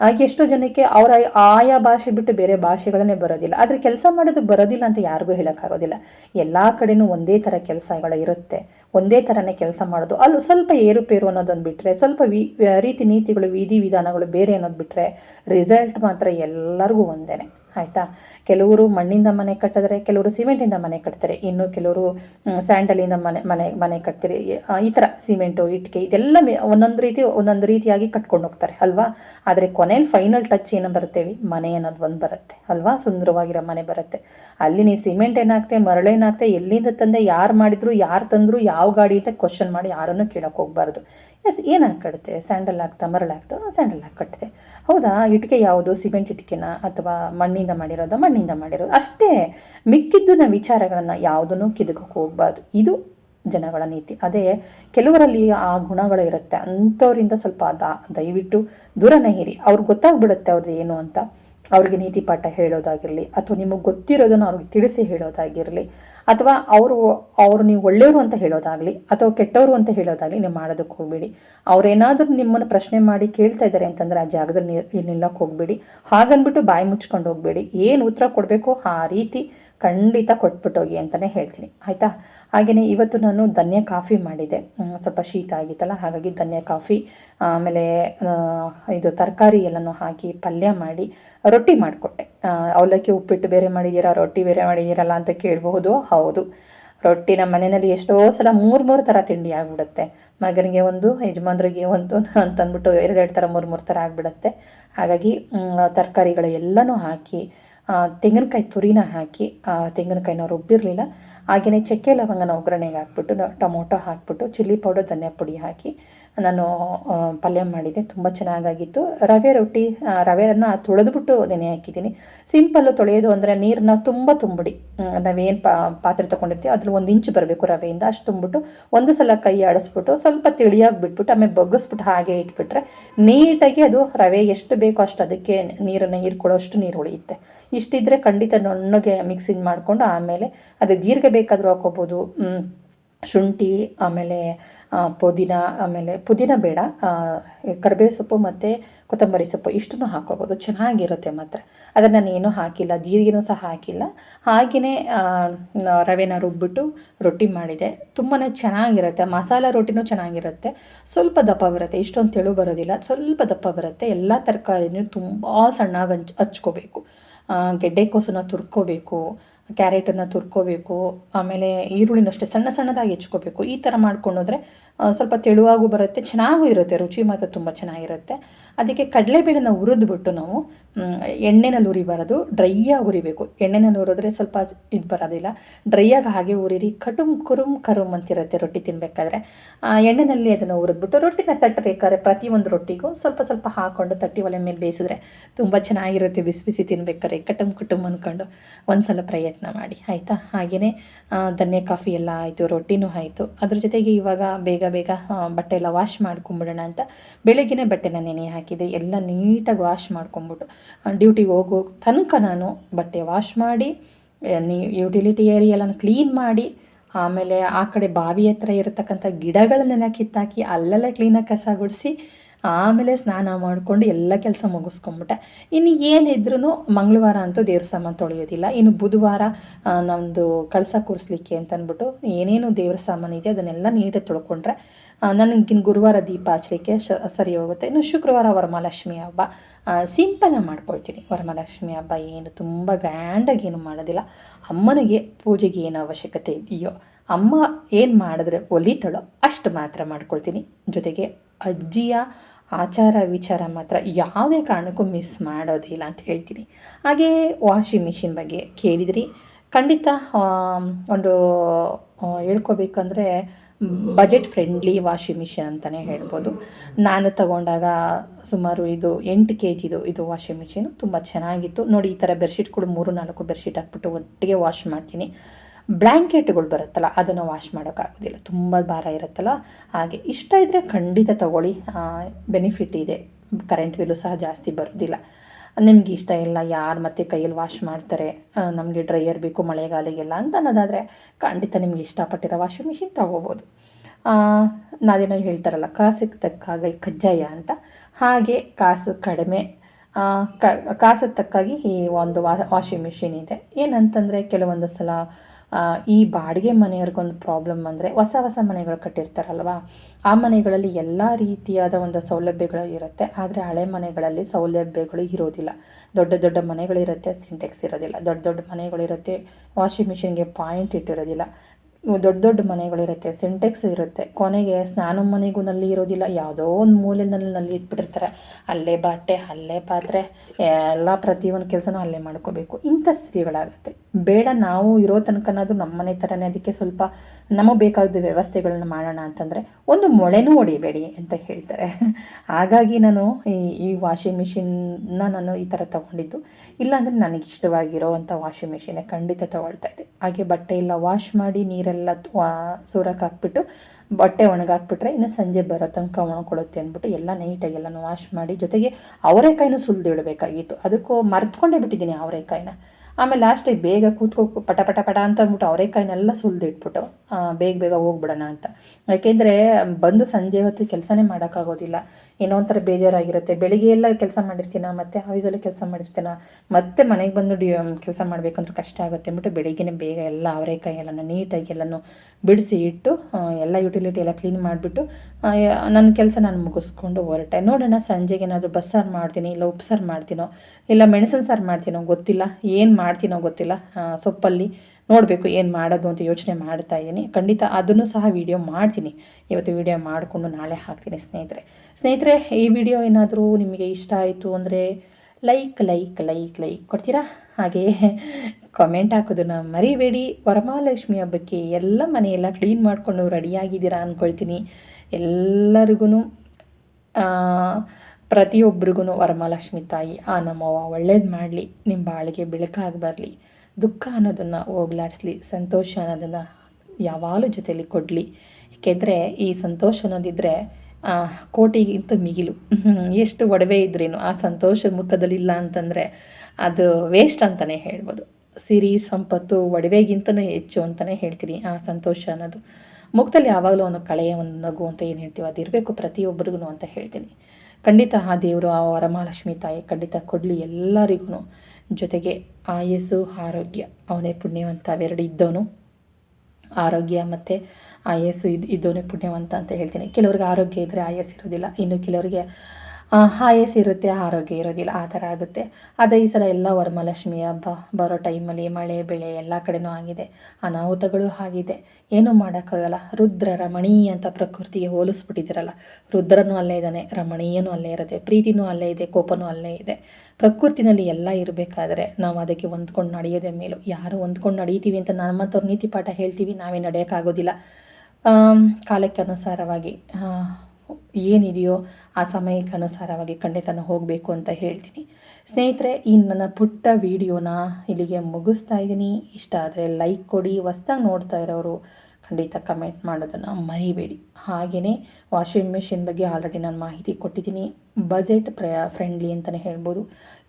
ಹಾಗೆ ಎಷ್ಟೋ ಜನಕ್ಕೆ ಅವರ ಆಯಾ ಭಾಷೆ ಬಿಟ್ಟು ಬೇರೆ ಭಾಷೆಗಳನ್ನೇ ಬರೋದಿಲ್ಲ. ಆದರೆ ಕೆಲಸ ಮಾಡೋದು ಬರೋದಿಲ್ಲ ಅಂತ ಯಾರಿಗೂ ಹೇಳೋಕ್ಕಾಗೋದಿಲ್ಲ. ಎಲ್ಲ ಕಡೆನೂ ಒಂದೇ ಥರ ಕೆಲಸಗಳು ಇರುತ್ತೆ. ಒಂದೇ ಥರನೇ ಕೆಲಸ ಮಾಡೋದು. ಅಲ್ಲಿ ಸ್ವಲ್ಪ ಏರುಪೇರು ಅನ್ನೋದೊಂದು ಬಿಟ್ಟರೆ ಸ್ವಲ್ಪ ವಿ, ರೀತಿ ನೀತಿಗಳು, ವಿಧಿ ವಿಧಾನಗಳು ಬೇರೆ ಅನ್ನೋದು ಬಿಟ್ಟರೆ ರಿಸಲ್ಟ್ ಮಾತ್ರ ಎಲ್ಲರಿಗೂ ಒಂದೇ ಆಯಿತಾ? ಕೆಲವರು ಮಣ್ಣಿಂದ ಮನೆ ಕಟ್ಟಿದ್ರೆ, ಕೆಲವರು ಸಿಮೆಂಟಿಂದ ಮನೆ ಕಟ್ತಾರೆ. ಇನ್ನು ಕೆಲವರು ಸ್ಯಾಂಡಲಿಂದ ಮನೆ ಮನೆ ಮನೆ ಕಟ್ತಾರೆ. ಈ ಥರ ಸಿಮೆಂಟು ಇಟ್ಟಿಗೆ ಇದೆಲ್ಲ ಒಂದೊಂದು ರೀತಿ, ಒಂದೊಂದು ರೀತಿಯಾಗಿ ಕಟ್ಕೊಂಡು ಹೋಗ್ತಾರೆ, ಅಲ್ವಾ? ಆದರೆ ಕೊನೆಯಲ್ಲಿ ಫೈನಲ್ ಟಚ್ ಏನೋ ಬರುತ್ತೆ ಮನೆ ಅನ್ನೋದು ಒಂದು ಬರುತ್ತೆ, ಅಲ್ವಾ? ಸುಂದರವಾಗಿರೋ ಮನೆ ಬರುತ್ತೆ. ಅಲ್ಲಿ ನೀವು ಸಿಮೆಂಟ್ ಏನಾಗ್ತೆ ಮರಳೇನಾಗ್ತೆ ಎಲ್ಲಿಂದ ತಂದೆ, ಯಾರು ಮಾಡಿದ್ರು, ಯಾರು ತಂದರು, ಯಾವ ಗಾಡಿ ಅಂತ ಕ್ವಶನ್ ಮಾಡಿ ಯಾರನ್ನು ಕೇಳೋಕೆ ಹೋಗ್ಬಾರ್ದು. ಎಸ್ ಏನು ಹಾಕಿ ಸ್ಯಾಂಡಲ್ ಹಾಕ್ತಾ, ಮರಳು ಹಾಕ್ತಾ ಸ್ಯಾಂಡಲ್ ಹಾಕಿ ಕಟ್ಟಿದೆ ಹೌದಾ? ಇಟ್ಟಿಗೆ ಯಾವುದು? ಸಿಮೆಂಟ್ ಇಟ್ಟಿಗೆನ ಅಥವಾ ಮಣ್ಣಿಂದ ಮಾಡಿರೋದು? ಮಣ್ಣಿಂದ ಮಾಡಿರೋದು. ಅಷ್ಟೇ, ಮಿಕ್ಕಿದ್ದನ್ನ ವಿಚಾರಗಳನ್ನು ಯಾವುದನ್ನು ಕಿದಕಕ್ಕೆ ಹೋಗಬಾರ್ದು. ಇದು ಜನಗಳ ನೀತಿ. ಅದೇ, ಕೆಲವರಲ್ಲಿ ಆ ಗುಣಗಳು ಇರುತ್ತೆ. ಅಂಥವರಿಂದ ಸ್ವಲ್ಪ ದಾ, ದಯವಿಟ್ಟು ದೂರನೇ ಇರಿ. ಅವ್ರಿಗೆ ಗೊತ್ತಾಗ್ಬಿಡುತ್ತೆ ಅವ್ರದ್ದು ಏನು ಅಂತ. ಅವ್ರಿಗೆ ನೀತಿ ಪಾಠ ಹೇಳೋದಾಗಿರಲಿ, ಅಥವಾ ನಿಮಗೆ ಗೊತ್ತಿರೋದನ್ನು ಅವ್ರಿಗೆ ತಿಳಿಸಿ ಹೇಳೋದಾಗಿರಲಿ ಅಥವಾ ಅವರು ಅವರು ನೀವು ಒಳ್ಳೆಯವರು ಅಂತ ಹೇಳೋದಾಗಲಿ ಅಥವಾ ಕೆಟ್ಟವರು ಅಂತ ಹೇಳೋದಾಗಲಿ ನೀವು ಮಾಡೋದಕ್ಕೆ ಹೋಗಬೇಡಿ. ಅವ್ರೇನಾದರೂ ನಿಮ್ಮನ್ನು ಪ್ರಶ್ನೆ ಮಾಡಿ ಕೇಳ್ತಾ ಇದ್ದಾರೆ ಅಂತಂದರೆ ಆ ಜಾಗದಲ್ಲಿ ನಿಲ್ಲಕ್ಕೆ ಹೋಗಬೇಡಿ. ಹಾಗನ್ಬಿಟ್ಟು ಬಾಯಿ ಮುಚ್ಕೊಂಡು ಹೋಗಬೇಡಿ. ಏನು ಉತ್ತರ ಕೊಡಬೇಕು ಆ ರೀತಿ ಖಂಡಿತ ಕೊಟ್ಬಿಟ್ಟೋಗಿ ಅಂತಲೇ ಹೇಳ್ತೀನಿ. ಆಯಿತಾ? ಹಾಗೆಯೇ ಇವತ್ತು ನಾನು ಧನ್ಯ ಕಾಫಿ ಮಾಡಿದೆ. ಸ್ವಲ್ಪ ಶೀತ ಆಗಿತ್ತಲ್ಲ, ಹಾಗಾಗಿ ಧನ್ಯ ಕಾಫಿ, ಆಮೇಲೆ ಇದು ತರಕಾರಿ ಎಲ್ಲನೂ ಹಾಕಿ ಪಲ್ಯ ಮಾಡಿ ರೊಟ್ಟಿ ಮಾಡಿಕೊಟ್ಟೆ. ಅವಲಕ್ಕಿ ಉಪ್ಪಿಟ್ಟು ಬೇರೆ ಮಾಡಿದ್ದೀರಾ, ರೊಟ್ಟಿ ಬೇರೆ ಮಾಡಿದ್ದೀರಲ್ಲ ಅಂತ ಕೇಳಬಹುದು. ಹೌದು. ರೊಟ್ಟಿ ನಮ್ಮ ಮನೆಯಲ್ಲಿ ಎಷ್ಟೋ ಸಲ ಮೂರು ಮೂರು ಥರ ತಿಂಡಿ ಆಗಿಬಿಡುತ್ತೆ. ಮಗನಿಗೆ ಒಂದು, ಯಜಮಾನ್ರಿಗೆ ಒಂದು ಅಂತಂದ್ಬಿಟ್ಟು ಎರಡೆರಡು ಥರ ಮೂರು ಮೂರು ಥರ ಆಗಿಬಿಡುತ್ತೆ. ಹಾಗಾಗಿ ತರಕಾರಿಗಳು ಎಲ್ಲನೂ ಹಾಕಿ ತೆಂಗಿನಕಾಯಿ ತುರಿನ ಹಾಕಿ ತೆಂಗಿನಕಾಯಿನ ರುಬ್ಬಿರಲಿಲ್ಲ. ಹಾಗೆಯೇ ಚಕ್ಕೆ ಲವಂಗನ ಒಗ್ಗರಣೆಗೆ ಹಾಕ್ಬಿಟ್ಟು ಟೊಮೊಟೊ ಹಾಕ್ಬಿಟ್ಟು, ಚಿಲ್ಲಿ ಪೌಡರ್, ಧನಿಯಾ ಪುಡಿ ಹಾಕಿ ನಾನು ಪಲ್ಯ ಮಾಡಿದ್ದೆ. ತುಂಬ ಚೆನ್ನಾಗಾಗಿತ್ತು. ರವೆ ರೊಟ್ಟಿ ರವೆಯನ್ನು ತೊಳೆದ್ಬಿಟ್ಟು ನೆನೆ ಹಾಕಿದ್ದೀನಿ. ಸಿಂಪಲ್ಲು ತೊಳೆಯೋದು ಅಂದರೆ ನೀರನ್ನ ತುಂಬ ತುಂಬಿಡಿ. ನಾವೇನು ಪಾ, ಪಾತ್ರೆ ತೊಗೊಂಡಿರ್ತೀವಿ, ಅದ್ರಲ್ಲಿ ಒಂದು ಇಂಚು ಬರಬೇಕು ರವೆಯಿಂದ. ಅಷ್ಟು ತುಂಬಿಟ್ಟು ಒಂದು ಸಲ ಕೈ ಆಡಿಸ್ಬಿಟ್ಟು ಸ್ವಲ್ಪ ತಿಳಿಯಾಗಿ ಬಿಟ್ಬಿಟ್ಟು ಆಮೇಲೆ ಬಗ್ಗಿಸ್ಬಿಟ್ಟು ಹಾಗೆ ಇಟ್ಬಿಟ್ರೆ ನೀಟಾಗಿ ಅದು ರವೆ ಎಷ್ಟು ಬೇಕೋ ಅಷ್ಟು ಅದಕ್ಕೆ ನೀರನ್ನು ಹೀರ್ಕೊಳ್ಳೋಷ್ಟು ನೀರು ಉಳಿಯುತ್ತೆ. ಇಷ್ಟಿದ್ರೆ ಖಂಡಿತ ನೊಣ್ಣಗೆ ಮಿಕ್ಸಿಂಗ್ ಮಾಡಿಕೊಂಡು ಆಮೇಲೆ ಅದು ಜೀರಿಗೆ ಬೇಕಾದರೂ ಹಾಕೋಬೋದು. ಶುಂಠಿ, ಆಮೇಲೆ ಪುದೀನ ಆಮೇಲೆ ಪುದೀನ ಬೇಡ ಕರ್ಬೇವು ಸೊಪ್ಪು ಮತ್ತು ಕೊತ್ತಂಬರಿ ಸೊಪ್ಪು ಇಷ್ಟನ್ನು ಹಾಕೋಬೋದು ಚೆನ್ನಾಗಿರುತ್ತೆ ಮಾತ್ರ. ಅದನ್ನು ನಾನು ಏನೂ ಹಾಕಿಲ್ಲ, ಜೀರಿಗೆನೂ ಸಹ ಹಾಕಿಲ್ಲ. ಹಾಗೆಯೇ ರವೆನ ರುಬ್ಬಿಟ್ಟು ರೊಟ್ಟಿ ಮಾಡಿದೆ. ತುಂಬಾ ಚೆನ್ನಾಗಿರುತ್ತೆ. ಮಸಾಲ ರೊಟ್ಟಿನೂ ಚೆನ್ನಾಗಿರುತ್ತೆ. ಸ್ವಲ್ಪ ದಪ್ಪ ಬರುತ್ತೆ. ಇಷ್ಟೊಂದು ತೆಳು ಬರೋದಿಲ್ಲ. ಸ್ವಲ್ಪ ದಪ್ಪ ಬರುತ್ತೆ. ಎಲ್ಲ ತರಕಾರಿನೂ ತುಂಬ ಸಣ್ಣಗೆ ಹಂಚ್ ಹಚ್ಕೋಬೇಕು. ಗೆಡ್ಡೆ ಕೋಸನ್ನ ತುರ್ಕೋಬೇಕು. ಕ್ಯಾರೆಟನ್ನು ತುರ್ಕೋಬೇಕು, ಆಮೇಲೆ ಈರುಳ್ಳಿನೂ ಅಷ್ಟೇ ಸಣ್ಣ ಸಣ್ಣದಾಗಿ ಹೆಚ್ಕೋಬೇಕು. ಈ ಥರ ಮಾಡ್ಕೊಂಡೋದ್ರೆ ಸ್ವಲ್ಪ ತೆಳುವಾಗೂ ಬರುತ್ತೆ, ಚೆನ್ನಾಗೂ ಇರುತ್ತೆ, ರುಚಿ ಮಾತ್ರ ತುಂಬ ಚೆನ್ನಾಗಿರುತ್ತೆ. ಅದಕ್ಕೆ ಕಡಲೆಬೇಳೆನ ಹುರಿದ್ಬಿಟ್ಟು ನಾವು ಎಣ್ಣೆನಲ್ಲಿ ಉರಿಬಾರದು ಡ್ರೈಯಾಗಿ ಉರಿಬೇಕು ಎಣ್ಣೆನಲ್ಲಿ ಉರಿದ್ರೆ ಸ್ವಲ್ಪ ಇದು ಬರೋದಿಲ್ಲ. ಡ್ರೈಯಾಗಿ ಹಾಗೆ ಉರಿರಿ ಕಟುಮ್ ಕುರುಮ್ ಕರುಮ್ ಅಂತಿರುತ್ತೆ ರೊಟ್ಟಿ ತಿನ್ನಬೇಕಾದ್ರೆ ಎಣ್ಣೆನಲ್ಲಿ ಅದನ್ನು ಹುರಿದ್ಬಿಟ್ಟು ರೊಟ್ಟಿನ ತಟ್ಟಬೇಕಾದ್ರೆ ಪ್ರತಿಯೊಂದು ರೊಟ್ಟಿಗೂ ಸ್ವಲ್ಪ ಸ್ವಲ್ಪ ಹಾಕ್ಕೊಂಡು ತಟ್ಟಿ ಒಲೆ ಮೇಲೆ ಬೇಯಿಸಿದ್ರೆ ತುಂಬ ಚೆನ್ನಾಗಿರುತ್ತೆ, ಬಿಸಿ ಬಿಸಿ ತಿನ್ಬೇಕಾದ್ರೆ ಕಟುಮ್ ಕುಟುಮ್ ಅಂದ್ಕೊಂಡು ಒಂದು ಸಲ ಪ್ರಯತ್ನ ಮಾಡಿ, ಆಯಿತಾ? ಹಾಗೆಯೇ ಧನ್ಯ, ಕಾಫಿ ಎಲ್ಲ ಆಯಿತು, ರೊಟ್ಟಿನೂ ಆಯಿತು. ಅದ್ರ ಜೊತೆಗೆ ಇವಾಗ ಬೇಗ ಬೇಗ ಬಟ್ಟೆ ಎಲ್ಲ ವಾಶ್ ಮಾಡ್ಕೊಂಬಿಡೋಣ ಅಂತ ಬೆಳಗ್ಗೆನೇ ಬಟ್ಟೆನ ನೆನೆ ಹಾಕಿದೆ. ಎಲ್ಲ ನೀಟಾಗಿ ವಾಶ್ ಮಾಡ್ಕೊಂಬಿಟ್ಟು ಡ್ಯೂಟಿಗೆ ಹೋಗೋ ತನಕ ನಾನು ಬಟ್ಟೆ ವಾಶ್ ಮಾಡಿ ನೀ ಯುಟಿಲಿಟಿ ಏರಿಯೆಲ್ಲ ಕ್ಲೀನ್ ಮಾಡಿ, ಆಮೇಲೆ ಆ ಕಡೆ ಬಾವಿ ಹತ್ರ ಇರತಕ್ಕಂಥ ಗಿಡಗಳನ್ನೆಲ್ಲ ಕಿತ್ತಾಕಿ, ಅಲ್ಲೆಲ್ಲ ಕ್ಲೀನಾಗಿ ಕಸ ಗುಡಿಸಿ ಆಮೇಲೆ ಸ್ನಾನ ಮಾಡಿಕೊಂಡು ಎಲ್ಲ ಕೆಲಸ ಮುಗಿಸ್ಕೊಂಬಿಟ್ಟೆ. ಇನ್ನು ಏನಿದ್ರೂ ಮಂಗಳವಾರ ಅಂತೂ ದೇವ್ರ ಸಾಮಾನು ತೊಳೆಯೋದಿಲ್ಲ. ಇನ್ನು ಬುಧವಾರ ನಮ್ಮದು ಕಳಸ ಕೂರಿಸ್ಲಿಕ್ಕೆ ಅಂತಂದ್ಬಿಟ್ಟು ಏನೇನು ದೇವ್ರ ಸಾಮಾನು ಇದೆ ಅದನ್ನೆಲ್ಲ ನೀಟಾಗಿ ತೊಳ್ಕೊಂಡ್ರೆ ನನಗಿನ್ನು ಗುರುವಾರ ದೀಪ ಹಚ್ಚಲಿಕ್ಕೆ ಸರಿ ಹೋಗುತ್ತೆ. ಇನ್ನು ಶುಕ್ರವಾರ ವರಮಹಾಲಕ್ಷ್ಮಿ ಹಬ್ಬ. ಸಿಂಪಲಾಗಿ ಮಾಡ್ಕೊಳ್ತೀನಿ. ವರಮಹಾಲಕ್ಷ್ಮಿ ಹಬ್ಬ ಏನು ತುಂಬ ಗ್ರ್ಯಾಂಡಾಗಿ ಏನು ಮಾಡೋದಿಲ್ಲ. ಅಮ್ಮನಿಗೆ ಪೂಜೆಗೆ ಏನು ಅವಶ್ಯಕತೆ ಇದೆಯೋ ಅಮ್ಮ ಏನು ಮಾಡಿದ್ರೆ ಒಲಿತಾಳೋ ಅಷ್ಟು ಮಾತ್ರ ಮಾಡ್ಕೊಳ್ತೀನಿ. ಜೊತೆಗೆ ಅಜ್ಜಿಯ ಆಚಾರ ವಿಚಾರ ಮಾತ್ರ ಯಾವುದೇ ಕಾರಣಕ್ಕೂ ಮಿಸ್ ಮಾಡೋದಿಲ್ಲ ಅಂತ ಹೇಳ್ತೀನಿ. ಹಾಗೇ ವಾಷಿಂಗ್ ಮಿಷಿನ್ ಬಗ್ಗೆ ಕೇಳಿದ್ರಿ. ಖಂಡಿತ ಒಂದು ಹೇಳ್ಕೋಬೇಕಂದ್ರೆ ಬಜೆಟ್ ಫ್ರೆಂಡ್ಲಿ ವಾಷಿಂಗ್ ಮಿಷಿನ್ ಅಂತಲೇ ಹೇಳ್ಬೋದು. ನಾನು ತಗೊಂಡಾಗ ಸುಮಾರು ಇದು ಎಂಟು ಕೆ ಜಿದು ಇದು ವಾಷಿಂಗ್ ಮಿಷಿನು ತುಂಬ ಚೆನ್ನಾಗಿತ್ತು. ನೋಡಿ, ಈ ಥರ ಕೂಡ ಮೂರು ನಾಲ್ಕು ಬೆಡ್ಶೀಟ್ ಹಾಕ್ಬಿಟ್ಟು ಒಟ್ಟಿಗೆ ವಾಶ್ ಮಾಡ್ತೀನಿ. ಬ್ಲ್ಯಾಂಕೆಟ್ಗಳು ಬರುತ್ತಲ್ಲ, ಅದನ್ನು ವಾಶ್ ಮಾಡೋಕ್ಕಾಗೋದಿಲ್ಲ. ತುಂಬ ಭಾರ ಇರುತ್ತಲ್ಲ. ಹಾಗೆ ಇಷ್ಟ ಇದ್ದರೆ ಖಂಡಿತ ತಗೊಳ್ಳಿ. ಬೆನಿಫಿಟ್ ಇದೆ. ಕರೆಂಟ್ ಬಿಲ್ಲು ಸಹ ಜಾಸ್ತಿ ಬರೋದಿಲ್ಲ ನಿಮ್ಗೆ ಇಷ್ಟ ಇಲ್ಲ, ಯಾರು ಮತ್ತೆ ಕೈಯಲ್ಲಿ ವಾಶ್ ಮಾಡ್ತಾರೆ ನಮಗೆ ಡ್ರೈಯರ್ ಬೇಕು, ಮಳೆಗಾಲಿಗೆಲ್ಲ ಅಂತ ಅನ್ನೋದಾದರೆ ಖಂಡಿತ ನಿಮ್ಗೆ ಇಷ್ಟಪಟ್ಟಿರೋ ವಾಷಿಂಗ್ ಮಿಷಿನ್ ತೊಗೋಬೋದು. ನಾವೇನೋ ಹೇಳ್ತಾರಲ್ಲ, ಕಾಸಿಗೆ ತಕ್ಕಾಗ ಕಜ್ಜಾಯ ಅಂತ. ಹಾಗೆ ಕಾಸು ಕಡಿಮೆ ಕ, ಕಾಸಿಗೆ ತಕ್ಕಾಗಿ ಈ ಒಂದು ವಾಷಿಂಗ್ ಮಿಷಿನ್ ಇದೆ. ಏನಂತಂದರೆ ಕೆಲವೊಂದು ಸಲ ಈ ಬಾಡಿಗೆ ಮನೆಯವ್ರಿಗೊಂದು ಪ್ರಾಬ್ಲಮ್ ಅಂದರೆ ಹೊಸ ಹೊಸ ಮನೆಗಳು ಕಟ್ಟಿರ್ತಾರಲ್ವ? ಆ ಮನೆಗಳಲ್ಲಿ ಎಲ್ಲ ರೀತಿಯಾದ ಒಂದು ಸೌಲಭ್ಯಗಳು ಇರುತ್ತೆ. ಆದರೆ ಹಳೆ ಮನೆಗಳಲ್ಲಿ ಸೌಲಭ್ಯಗಳು ಇರೋದಿಲ್ಲ. ದೊಡ್ಡ ದೊಡ್ಡ ಮನೆಗಳಿರುತ್ತೆ ಸಿಂಟೆಕ್ಸ್ ಇರೋದಿಲ್ಲ. ದೊಡ್ಡ ದೊಡ್ಡ ಮನೆಗಳಿರುತ್ತೆ ವಾಷಿಂಗ್ ಮಿಷಿನ್ಗೆ ಪಾಯಿಂಟ್ ಇಟ್ಟಿರೋದಿಲ್ಲ. ದೊಡ್ಡ ದೊಡ್ಡ ಮನೆಗಳಿರುತ್ತೆ ಸಿಂಟೆಕ್ಸ್ ಇರುತ್ತೆ. ಕೊನೆಗೆ ಸ್ನಾನ ಮನೆಗೂ ನಲ್ಲಿ ಇರೋದಿಲ್ಲ, ಯಾವುದೋ ಒಂದು ಮೂಲೆಯಲ್ಲಿ ನಲ್ಲಿ ಇಟ್ಬಿಟ್ಟಿರ್ತಾರೆ. ಅಲ್ಲೇ ಬಟ್ಟೆ, ಅಲ್ಲೇ ಪಾತ್ರೆ, ಎಲ್ಲ ಪ್ರತಿಯೊಂದು ಕೆಲಸನೂ ಅಲ್ಲೇ ಮಾಡ್ಕೋಬೇಕು. ಇಂಥ ಸ್ಥಿತಿಗಳಾಗುತ್ತೆ. ಬೇಡ, ನಾವು ಇರೋ ತನಕನಾದ್ರೂ ನಮ್ಮ ಮನೆ ಥರನೇ ಅದಕ್ಕೆ ಸ್ವಲ್ಪ ನಮಗೆ ಬೇಕಾದ ವ್ಯವಸ್ಥೆಗಳನ್ನ ಮಾಡೋಣ ಅಂತಂದರೆ ಒಂದು ಮೊಳೆನೂ ಹೊಡಿಬೇಡಿ ಅಂತ ಹೇಳ್ತಾರೆ. ಹಾಗಾಗಿ ನಾನು ಈ ಈ ವಾಷಿಂಗ್ ಮಿಷಿನ್ನ ನಾನು ಈ ಥರ ತೊಗೊಂಡಿದ್ದು. ಇಲ್ಲಾಂದರೆ ನನಗೆ ಇಷ್ಟವಾಗಿರೋ ಅಂಥ ವಾಷಿಂಗ್ ಮಿಷಿನೇ ಖಂಡಿತ ತೊಗೊಳ್ತಾ ಇದ್ದೆ. ಹಾಗೆ ಬಟ್ಟೆ ಎಲ್ಲ ವಾಶ್ ಮಾಡಿ ನೀರೆಲ್ಲ ಸೂರಕ್ಕೆ ಹಾಕ್ಬಿಟ್ಟು ಬಟ್ಟೆ ಒಣಗಾಕ್ಬಿಟ್ರೆ ಇನ್ನು ಸಂಜೆ ಬರೋ ತನಕ ಒಣಕೊಳುತ್ತೆ ಅಂದ್ಬಿಟ್ಟು ಎಲ್ಲ ನೀಟಾಗಿ ಎಲ್ಲನೂ ವಾಶ್ ಮಾಡಿ ಜೊತೆಗೆ ಅವರೆಕಾಯಿನೂ ಸುಲಿದಿಡಬೇಕಾಗಿತ್ತು ಅದಕ್ಕೂ ಮರ್ತ್ಕೊಂಡೇ ಬಿಟ್ಟಿದ್ದೀನಿ ಅವರೆಕಾಯಿನ. ಆಮೇಲೆ ಲಾಸ್ಟಿಗೆ ಬೇಗ ಕೂತ್ಕೋ, ಪಟ ಪಟ ಪಟ ಅಂತ ಅಂದ್ಬಿಟ್ಟು ಅವರೆಕಾಯಿನೆಲ್ಲ ಸುಲಿದಿಟ್ಬಿಟ್ಟು ಬೇಗ ಬೇಗ ಹೋಗ್ಬಿಡೋಣ ಅಂತ. ಯಾಕೆಂದರೆ ಬಂದು ಸಂಜೆ ಹೊತ್ತು ಕೆಲಸನೇ ಮಾಡೋಕ್ಕಾಗೋದಿಲ್ಲ. ಏನೋ ಒಂಥರ ಬೇಜಾರಾಗಿರುತ್ತೆ. ಬೆಳಿಗ್ಗೆ ಎಲ್ಲ ಕೆಲಸ ಮಾಡಿರ್ತೀನ? ಮತ್ತು ಆಫೀಸಲ್ಲಿ ಕೆಲಸ ಮಾಡಿರ್ತೀನ? ಮತ್ತೆ ಮನೆಗೆ ಬಂದು ಡಿ ಕೆಲಸ ಮಾಡಬೇಕಂದ್ರೆ ಕಷ್ಟ ಆಗುತ್ತೆ. ಅಂದ್ಬಿಟ್ಟು ಬೆಳಿಗ್ಗೆನೇ ಬೇಗ ಎಲ್ಲ ಅವರೆಕಾಯಿ ಎಲ್ಲನೂ ನೀಟಾಗಿ ಎಲ್ಲನೂ ಬಿಡಿಸಿ ಇಟ್ಟು ಎಲ್ಲ ಯುಟಿಲಿಟಿ ಎಲ್ಲ ಕ್ಲೀನ್ ಮಾಡಿಬಿಟ್ಟು ನನ್ನ ಕೆಲಸ ನಾನು ಮುಗಿಸ್ಕೊಂಡು ಹೊರಟೆ. ನೋಡೋಣ ಸಂಜೆಗೆ ಏನಾದರೂ ಬಸ್ಸಾರು ಮಾಡ್ತೀನಿ, ಇಲ್ಲ ಉಪ್ಸಾರು ಮಾಡ್ತೀನೋ, ಇಲ್ಲ ಮೆಣಸಿನ ಸಾರು ಮಾಡ್ತೀನೋ ಗೊತ್ತಿಲ್ಲ. ಏನು ಮಾಡ್ತೀನೋ ಗೊತ್ತಿಲ್ಲ. ಸೊಪ್ಪಲ್ಲಿ ನೋಡಬೇಕು ಏನು ಮಾಡೋದು ಅಂತ ಯೋಚನೆ ಮಾಡ್ತಾ ಇದ್ದೀನಿ. ಖಂಡಿತ ಅದನ್ನು ಸಹ ವಿಡಿಯೋ ಮಾಡ್ತೀನಿ. ಇವತ್ತು ವಿಡಿಯೋ ಮಾಡಿಕೊಂಡು ನಾಳೆ ಹಾಕ್ತೀನಿ ಸ್ನೇಹಿತರೆ. ಸ್ನೇಹಿತರೆ, ಈ ವಿಡಿಯೋ ಏನಾದರೂ ನಿಮಗೆ ಇಷ್ಟ ಆಯಿತು ಅಂದರೆ ಲೈಕ್ ಲೈಕ್ ಲೈಕ್ ಲೈಕ್ ಕೊಡ್ತೀರಾ? ಹಾಗೆಯೇ ಕಮೆಂಟ್ ಹಾಕೋದನ್ನು ಮರಿಬೇಡಿ. ವರಮಹಾಲಕ್ಷ್ಮಿ ಹಬ್ಬಕ್ಕೆ ಎಲ್ಲ ಮನೆಯೆಲ್ಲ ಕ್ಲೀನ್ ಮಾಡಿಕೊಂಡು ರೆಡಿಯಾಗಿದ್ದೀರಾ ಅಂದ್ಕೊಳ್ತೀನಿ ಎಲ್ಲರಿಗೂ ಪ್ರತಿಯೊಬ್ಬರಿಗೂ ವರಮಹಾಲಕ್ಷ್ಮಿ ತಾಯಿ, ಆ ನಮ್ಮವ್ವ ಒಳ್ಳೇದು ಮಾಡಲಿ. ನಿಮ್ಮ ಬಾಳಿಗೆ ಬೆಳಕಾಗಿ ಬರಲಿ. ದುಃಖ ಅನ್ನೋದನ್ನು ಹೋಗ್ಲಾಡಿಸ್ಲಿ, ಸಂತೋಷ ಅನ್ನೋದನ್ನು ಯಾವಾಗಲೂ ಜೊತೆಯಲ್ಲಿ ಕೊಡಲಿ. ಏಕೆಂದರೆ ಈ ಸಂತೋಷ ಅನ್ನೋದಿದ್ದರೆ ಕೋಟಿಗಿಂತ ಮಿಗಿಲು. ಎಷ್ಟು ಒಡವೆ ಇದ್ರೇನು ಆ ಸಂತೋಷ ಮುಖದಲ್ಲಿಲ್ಲ ಅಂತಂದರೆ ಅದು ವೇಸ್ಟ್ ಅಂತಲೇ ಹೇಳ್ಬೋದು. ಸಿರಿ, ಸಂಪತ್ತು ಒಡವೆಗಿಂತನೂ ಹೆಚ್ಚು ಅಂತಲೇ ಹೇಳ್ತೀನಿ ಆ ಸಂತೋಷ ಅನ್ನೋದು. ಮುಖದಲ್ಲಿ ಯಾವಾಗಲೂ ಒಂದು ಕಳೆಯ, ಒಂದು ನಗು ಅಂತ ಏನು ಹೇಳ್ತೀವಿ ಅದಿರಬೇಕು ಪ್ರತಿಯೊಬ್ಬರಿಗೂ ಅಂತ ಹೇಳ್ತೀನಿ. ಖಂಡಿತ ಆ ದೇವರು, ಆ ವರಮಹಾಲಕ್ಷ್ಮಿ ತಾಯಿ ಖಂಡಿತ ಕೊಡಲಿ ಎಲ್ಲರಿಗೂ ಜೊತೆಗೆ ಆಯಸ್ಸು ಆರೋಗ್ಯ, ಅವನೇ ಪುಣ್ಯವಂತ ಅವೆರಡು ಇದ್ದವನು. ಆರೋಗ್ಯ ಮತ್ತು ಆಯಸ್ಸು ಇದು, ಇದ್ದವನೇ ಪುಣ್ಯವಂತ ಅಂತ ಹೇಳ್ತೀನಿ. ಕೆಲವ್ರಿಗೆ ಆರೋಗ್ಯ ಇದ್ದರೆ ಆಯಸ್ಸು ಇರೋದಿಲ್ಲ ಇನ್ನು ಕೆಲವರಿಗೆ ಆಯಸ್ ಇರುತ್ತೆ, ಆರೋಗ್ಯ ಇರೋದಿಲ್ಲ, ಆ ಥರ ಆಗುತ್ತೆ. ಅದೇ ಈ ಸಲ ಎಲ್ಲ ವರಮಹಾಲಕ್ಷ್ಮಿ ಹಬ್ಬ ಬರೋ ಟೈಮಲ್ಲಿ ಮಳೆ, ಬೆಳೆ ಎಲ್ಲ ಕಡೆನೂ ಆಗಿದೆ. ಅನಾಹುತಗಳು ಆಗಿದೆ. ಏನೂ ಮಾಡೋಕ್ಕಾಗಲ್ಲ. ರುದ್ರ, ರಮಣಿ ಅಂತ ಪ್ರಕೃತಿಗೆ ಹೋಲಿಸ್ಬಿಟ್ಟಿದ್ದೀರಲ್ಲ. ರುದ್ರನೂ ಅಲ್ಲೇ ಇದ್ದಾನೆ, ರಮಣೀಯನೂ ಅಲ್ಲೇ ಇರುತ್ತೆ, ಪ್ರೀತಿನೂ ಅಲ್ಲೇ ಇದೆ, ಕೋಪನೂ ಅಲ್ಲೇ ಇದೆ. ಪ್ರಕೃತಿನಲ್ಲಿ ಎಲ್ಲ ಇರಬೇಕಾದ್ರೆ ನಾವು ಅದಕ್ಕೆ ಹೊಂದ್ಕೊಂಡು ನಡೆಯೋದೇ ಮೇಲೂ. ಯಾರು ಹೊಂದ್ಕೊಂಡು ನಡೀತೀವಿ ಅಂತ ನಮ್ಮಂಥವ್ರು ನೀತಿ ಪಾಠ ಹೇಳ್ತೀವಿ, ನಾವೇ ನಡೆಯೋಕ್ಕಾಗೋದಿಲ್ಲ. ಕಾಲಕ್ಕೆ ಅನುಸಾರವಾಗಿ ಏನಿದೆಯೋ ಆ ಸಮಯಕ್ಕೆ ಅನುಸಾರವಾಗಿ ಖಂಡಿತ ಹೋಗಬೇಕು ಅಂತ ಹೇಳ್ತೀನಿ. ಸ್ನೇಹಿತರೆ, ಈ ನನ್ನ ಪುಟ್ಟ ವಿಡಿಯೋನ ಇಲ್ಲಿಗೆ ಮುಗಿಸ್ತಾ ಇದ್ದೀನಿ. ಇಷ್ಟ ಆದರೆ ಲೈಕ್ ಕೊಡಿ. ಹೊಸ್ದಾಗಿ ನೋಡ್ತಾ ಇರೋರು ಖಂಡಿತ ಕಮೆಂಟ್ ಮಾಡೋದನ್ನು ಮರಿಬೇಡಿ. ಹಾಗೆಯೇ ವಾಷಿಂಗ್ ಮೆಷಿನ್ ಬಗ್ಗೆ ಆಲ್ರೆಡಿ ನಾನು ಮಾಹಿತಿ ಕೊಟ್ಟಿದ್ದೀನಿ. ಬಜೆಟ್ ಪ್ರ ಫ್ರೆಂಡ್ಲಿ ಅಂತಲೇ ಹೇಳ್ಬೋದು.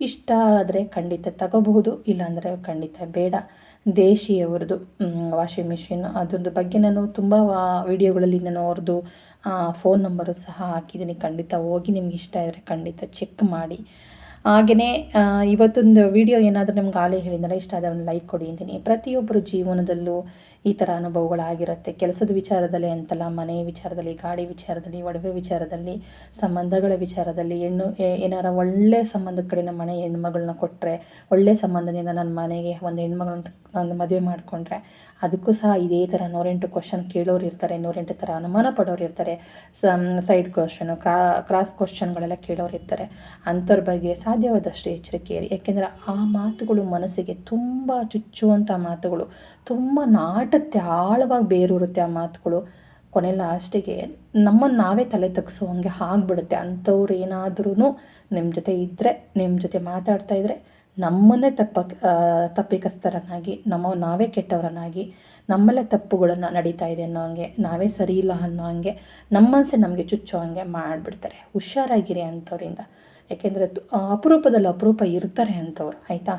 ಇಷ್ಟ ಆದರೆ ಖಂಡಿತ ತಗೋಬಹುದು. ಇಲ್ಲಾಂದರೆ ಖಂಡಿತ ಬೇಡ. ದೇಶಿಯವರದು ವಾಷಿಂಗ್ ಮಿಷಿನ್ ಅದ್ರದ್ದು ಬಗ್ಗೆ ನಾನು ತುಂಬ ವಿಡಿಯೋಗಳಲ್ಲಿ ನಾನು ಅವ್ರದ್ದು ಫೋನ್ ನಂಬರು ಸಹ ಹಾಕಿದ್ದೀನಿ. ಖಂಡಿತ ಹೋಗಿ ನಿಮ್ಗೆ ಇಷ್ಟ ಇದ್ದರೆ ಖಂಡಿತ ಚೆಕ್ ಮಾಡಿ. ಹಾಗೆಯೇ ಇವತ್ತೊಂದು ವಿಡಿಯೋ ಏನಾದರೂ ನಿಮ್ಗೆ ಆಲೇ ಹೇಳಿದ್ನಲ್ಲ, ಇಷ್ಟ ಒಂದು ಲೈಕ್ ಕೊಡಿ ಅಂತೀನಿ. ಪ್ರತಿಯೊಬ್ಬರು ಜೀವನದಲ್ಲೂ ಈ ಥರ ಅನುಭವಗಳಾಗಿರುತ್ತೆ. ಕೆಲಸದ ವಿಚಾರದಲ್ಲಿ ಅಂತಲ್ಲ, ಮನೆ ವಿಚಾರದಲ್ಲಿ, ಗಾಡಿ ವಿಚಾರದಲ್ಲಿ, ಒಡವೆ ವಿಚಾರದಲ್ಲಿ, ಸಂಬಂಧಗಳ ವಿಚಾರದಲ್ಲಿ, ಹೆಣ್ಣು ಏನಾರ ಒಳ್ಳೆಯ ಸಂಬಂಧದ ಕಡೆ ನಮ್ಮ ಮನೆ ಹೆಣ್ಮಗಳನ್ನ ಕೊಟ್ಟರೆ ಒಳ್ಳೆಯ ಸಂಬಂಧದಿಂದ ನನ್ನ ಮನೆಗೆ ಒಂದು ಹೆಣ್ಮಗಳನ್ನ ನಾನು ಮದುವೆ ಮಾಡಿಕೊಂಡ್ರೆ, ಅದಕ್ಕೂ ಸಹ ಇದೇ ಥರ ನೂರೆಂಟು ಕ್ವಶನ್ ಕೇಳೋರು ಇರ್ತಾರೆ, ನೂರೆಂಟು ಥರ ಅನುಮಾನ ಪಡೋರು ಇರ್ತಾರೆ ಸೈಡ್ ಕ್ವಶನು ಕ್ರಾಸ್ ಕ್ವಶನ್ಗಳೆಲ್ಲ ಕೇಳೋರು ಇರ್ತಾರೆ. ಅಂಥವ್ರ ಬಗ್ಗೆ ಸಾಧ್ಯವಾದಷ್ಟು ಎಚ್ಚರಿಕೆ ಇರಿ. ಯಾಕೆಂದರೆ ಆ ಮಾತುಗಳು ಮನಸ್ಸಿಗೆ ತುಂಬ ಚುಚ್ಚುವಂಥ ಮಾತುಗಳು ತುಂಬ ನಾಟತ್ತೆ, ಆಳವಾಗಿ ಬೇರೂರುತ್ತೆ ಆ ಮಾತುಗಳು. ಕೊನೆ ಲಾಸ್ಟಿಗೆ ನಮ್ಮನ್ನು ನಾವೇ ತಲೆ ತಗ್ಸೋ ಹಂಗೆ ಆಗಿಬಿಡುತ್ತೆ. ಅಂಥವ್ರು ಏನಾದ್ರೂ ನಿಮ್ಮ ಜೊತೆ ಇದ್ದರೆ ನಿಮ್ಮ ಜೊತೆ ಮಾತಾಡ್ತಾ ಇದ್ದರೆ ನಮ್ಮನ್ನೇ ತಪ್ಪ ತಪ್ಪಿಕಸ್ತರನ್ನಾಗಿ ನಮ್ಮ, ನಾವೇ ಕೆಟ್ಟವರನ್ನಾಗಿ, ನಮ್ಮಲ್ಲೇ ತಪ್ಪುಗಳನ್ನು ನಡೀತಾ ಇದೆ ಅನ್ನೋ ಹಂಗೆ ನಾವೇ ಸರಿ ಇಲ್ಲ ಅನ್ನೋ ಹಂಗೆ ನಮ್ಮನ್ಸೆ ನಮಗೆ ಚುಚ್ಚೋ ಹಂಗೆ ಮಾಡಿಬಿಡ್ತಾರೆ. ಹುಷಾರಾಗಿರಿ ಅಂಥವ್ರಿಂದ. ಯಾಕೆಂದರೆ ಅಪರೂಪದಲ್ಲಿ ಅಪರೂಪ ಇರ್ತಾರೆ ಅಂಥವ್ರು ಆಯಿತಾ?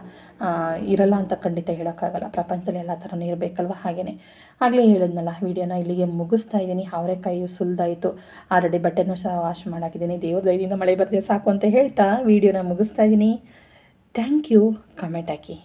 ಇರಲ್ಲ ಅಂತ ಖಂಡಿತ ಹೇಳೋಕ್ಕಾಗಲ್ಲ. ಪ್ರಪಂಚದಲ್ಲಿ ಎಲ್ಲ ಥರನೂ ಇರಬೇಕಲ್ವ? ಹಾಗೆಯೇ ಆಗಲೇ ಹೇಳಿದ್ನಲ್ಲ, ವೀಡಿಯೋನ ಇಲ್ಲಿಗೆ ಮುಗಿಸ್ತಾ ಇದ್ದೀನಿ. ಅವರೆಕಾಯಿ ಸುಲಿದಾಯಿತು. ಆಲ್ರೆಡಿ ಬಟ್ಟೆನೂ ಸಹ ವಾಶ್ ಮಾಡಾಕಿದ್ದೀನಿ. ದೇವ್ರ ದಯದಿಂದ ಮಳೆ ಬರದೆ ಸಾಕು ಅಂತ ಹೇಳ್ತಾ ವಿಡಿಯೋನ ಮುಗಿಸ್ತಾ ಇದ್ದೀನಿ. Thank you. Comment hockey.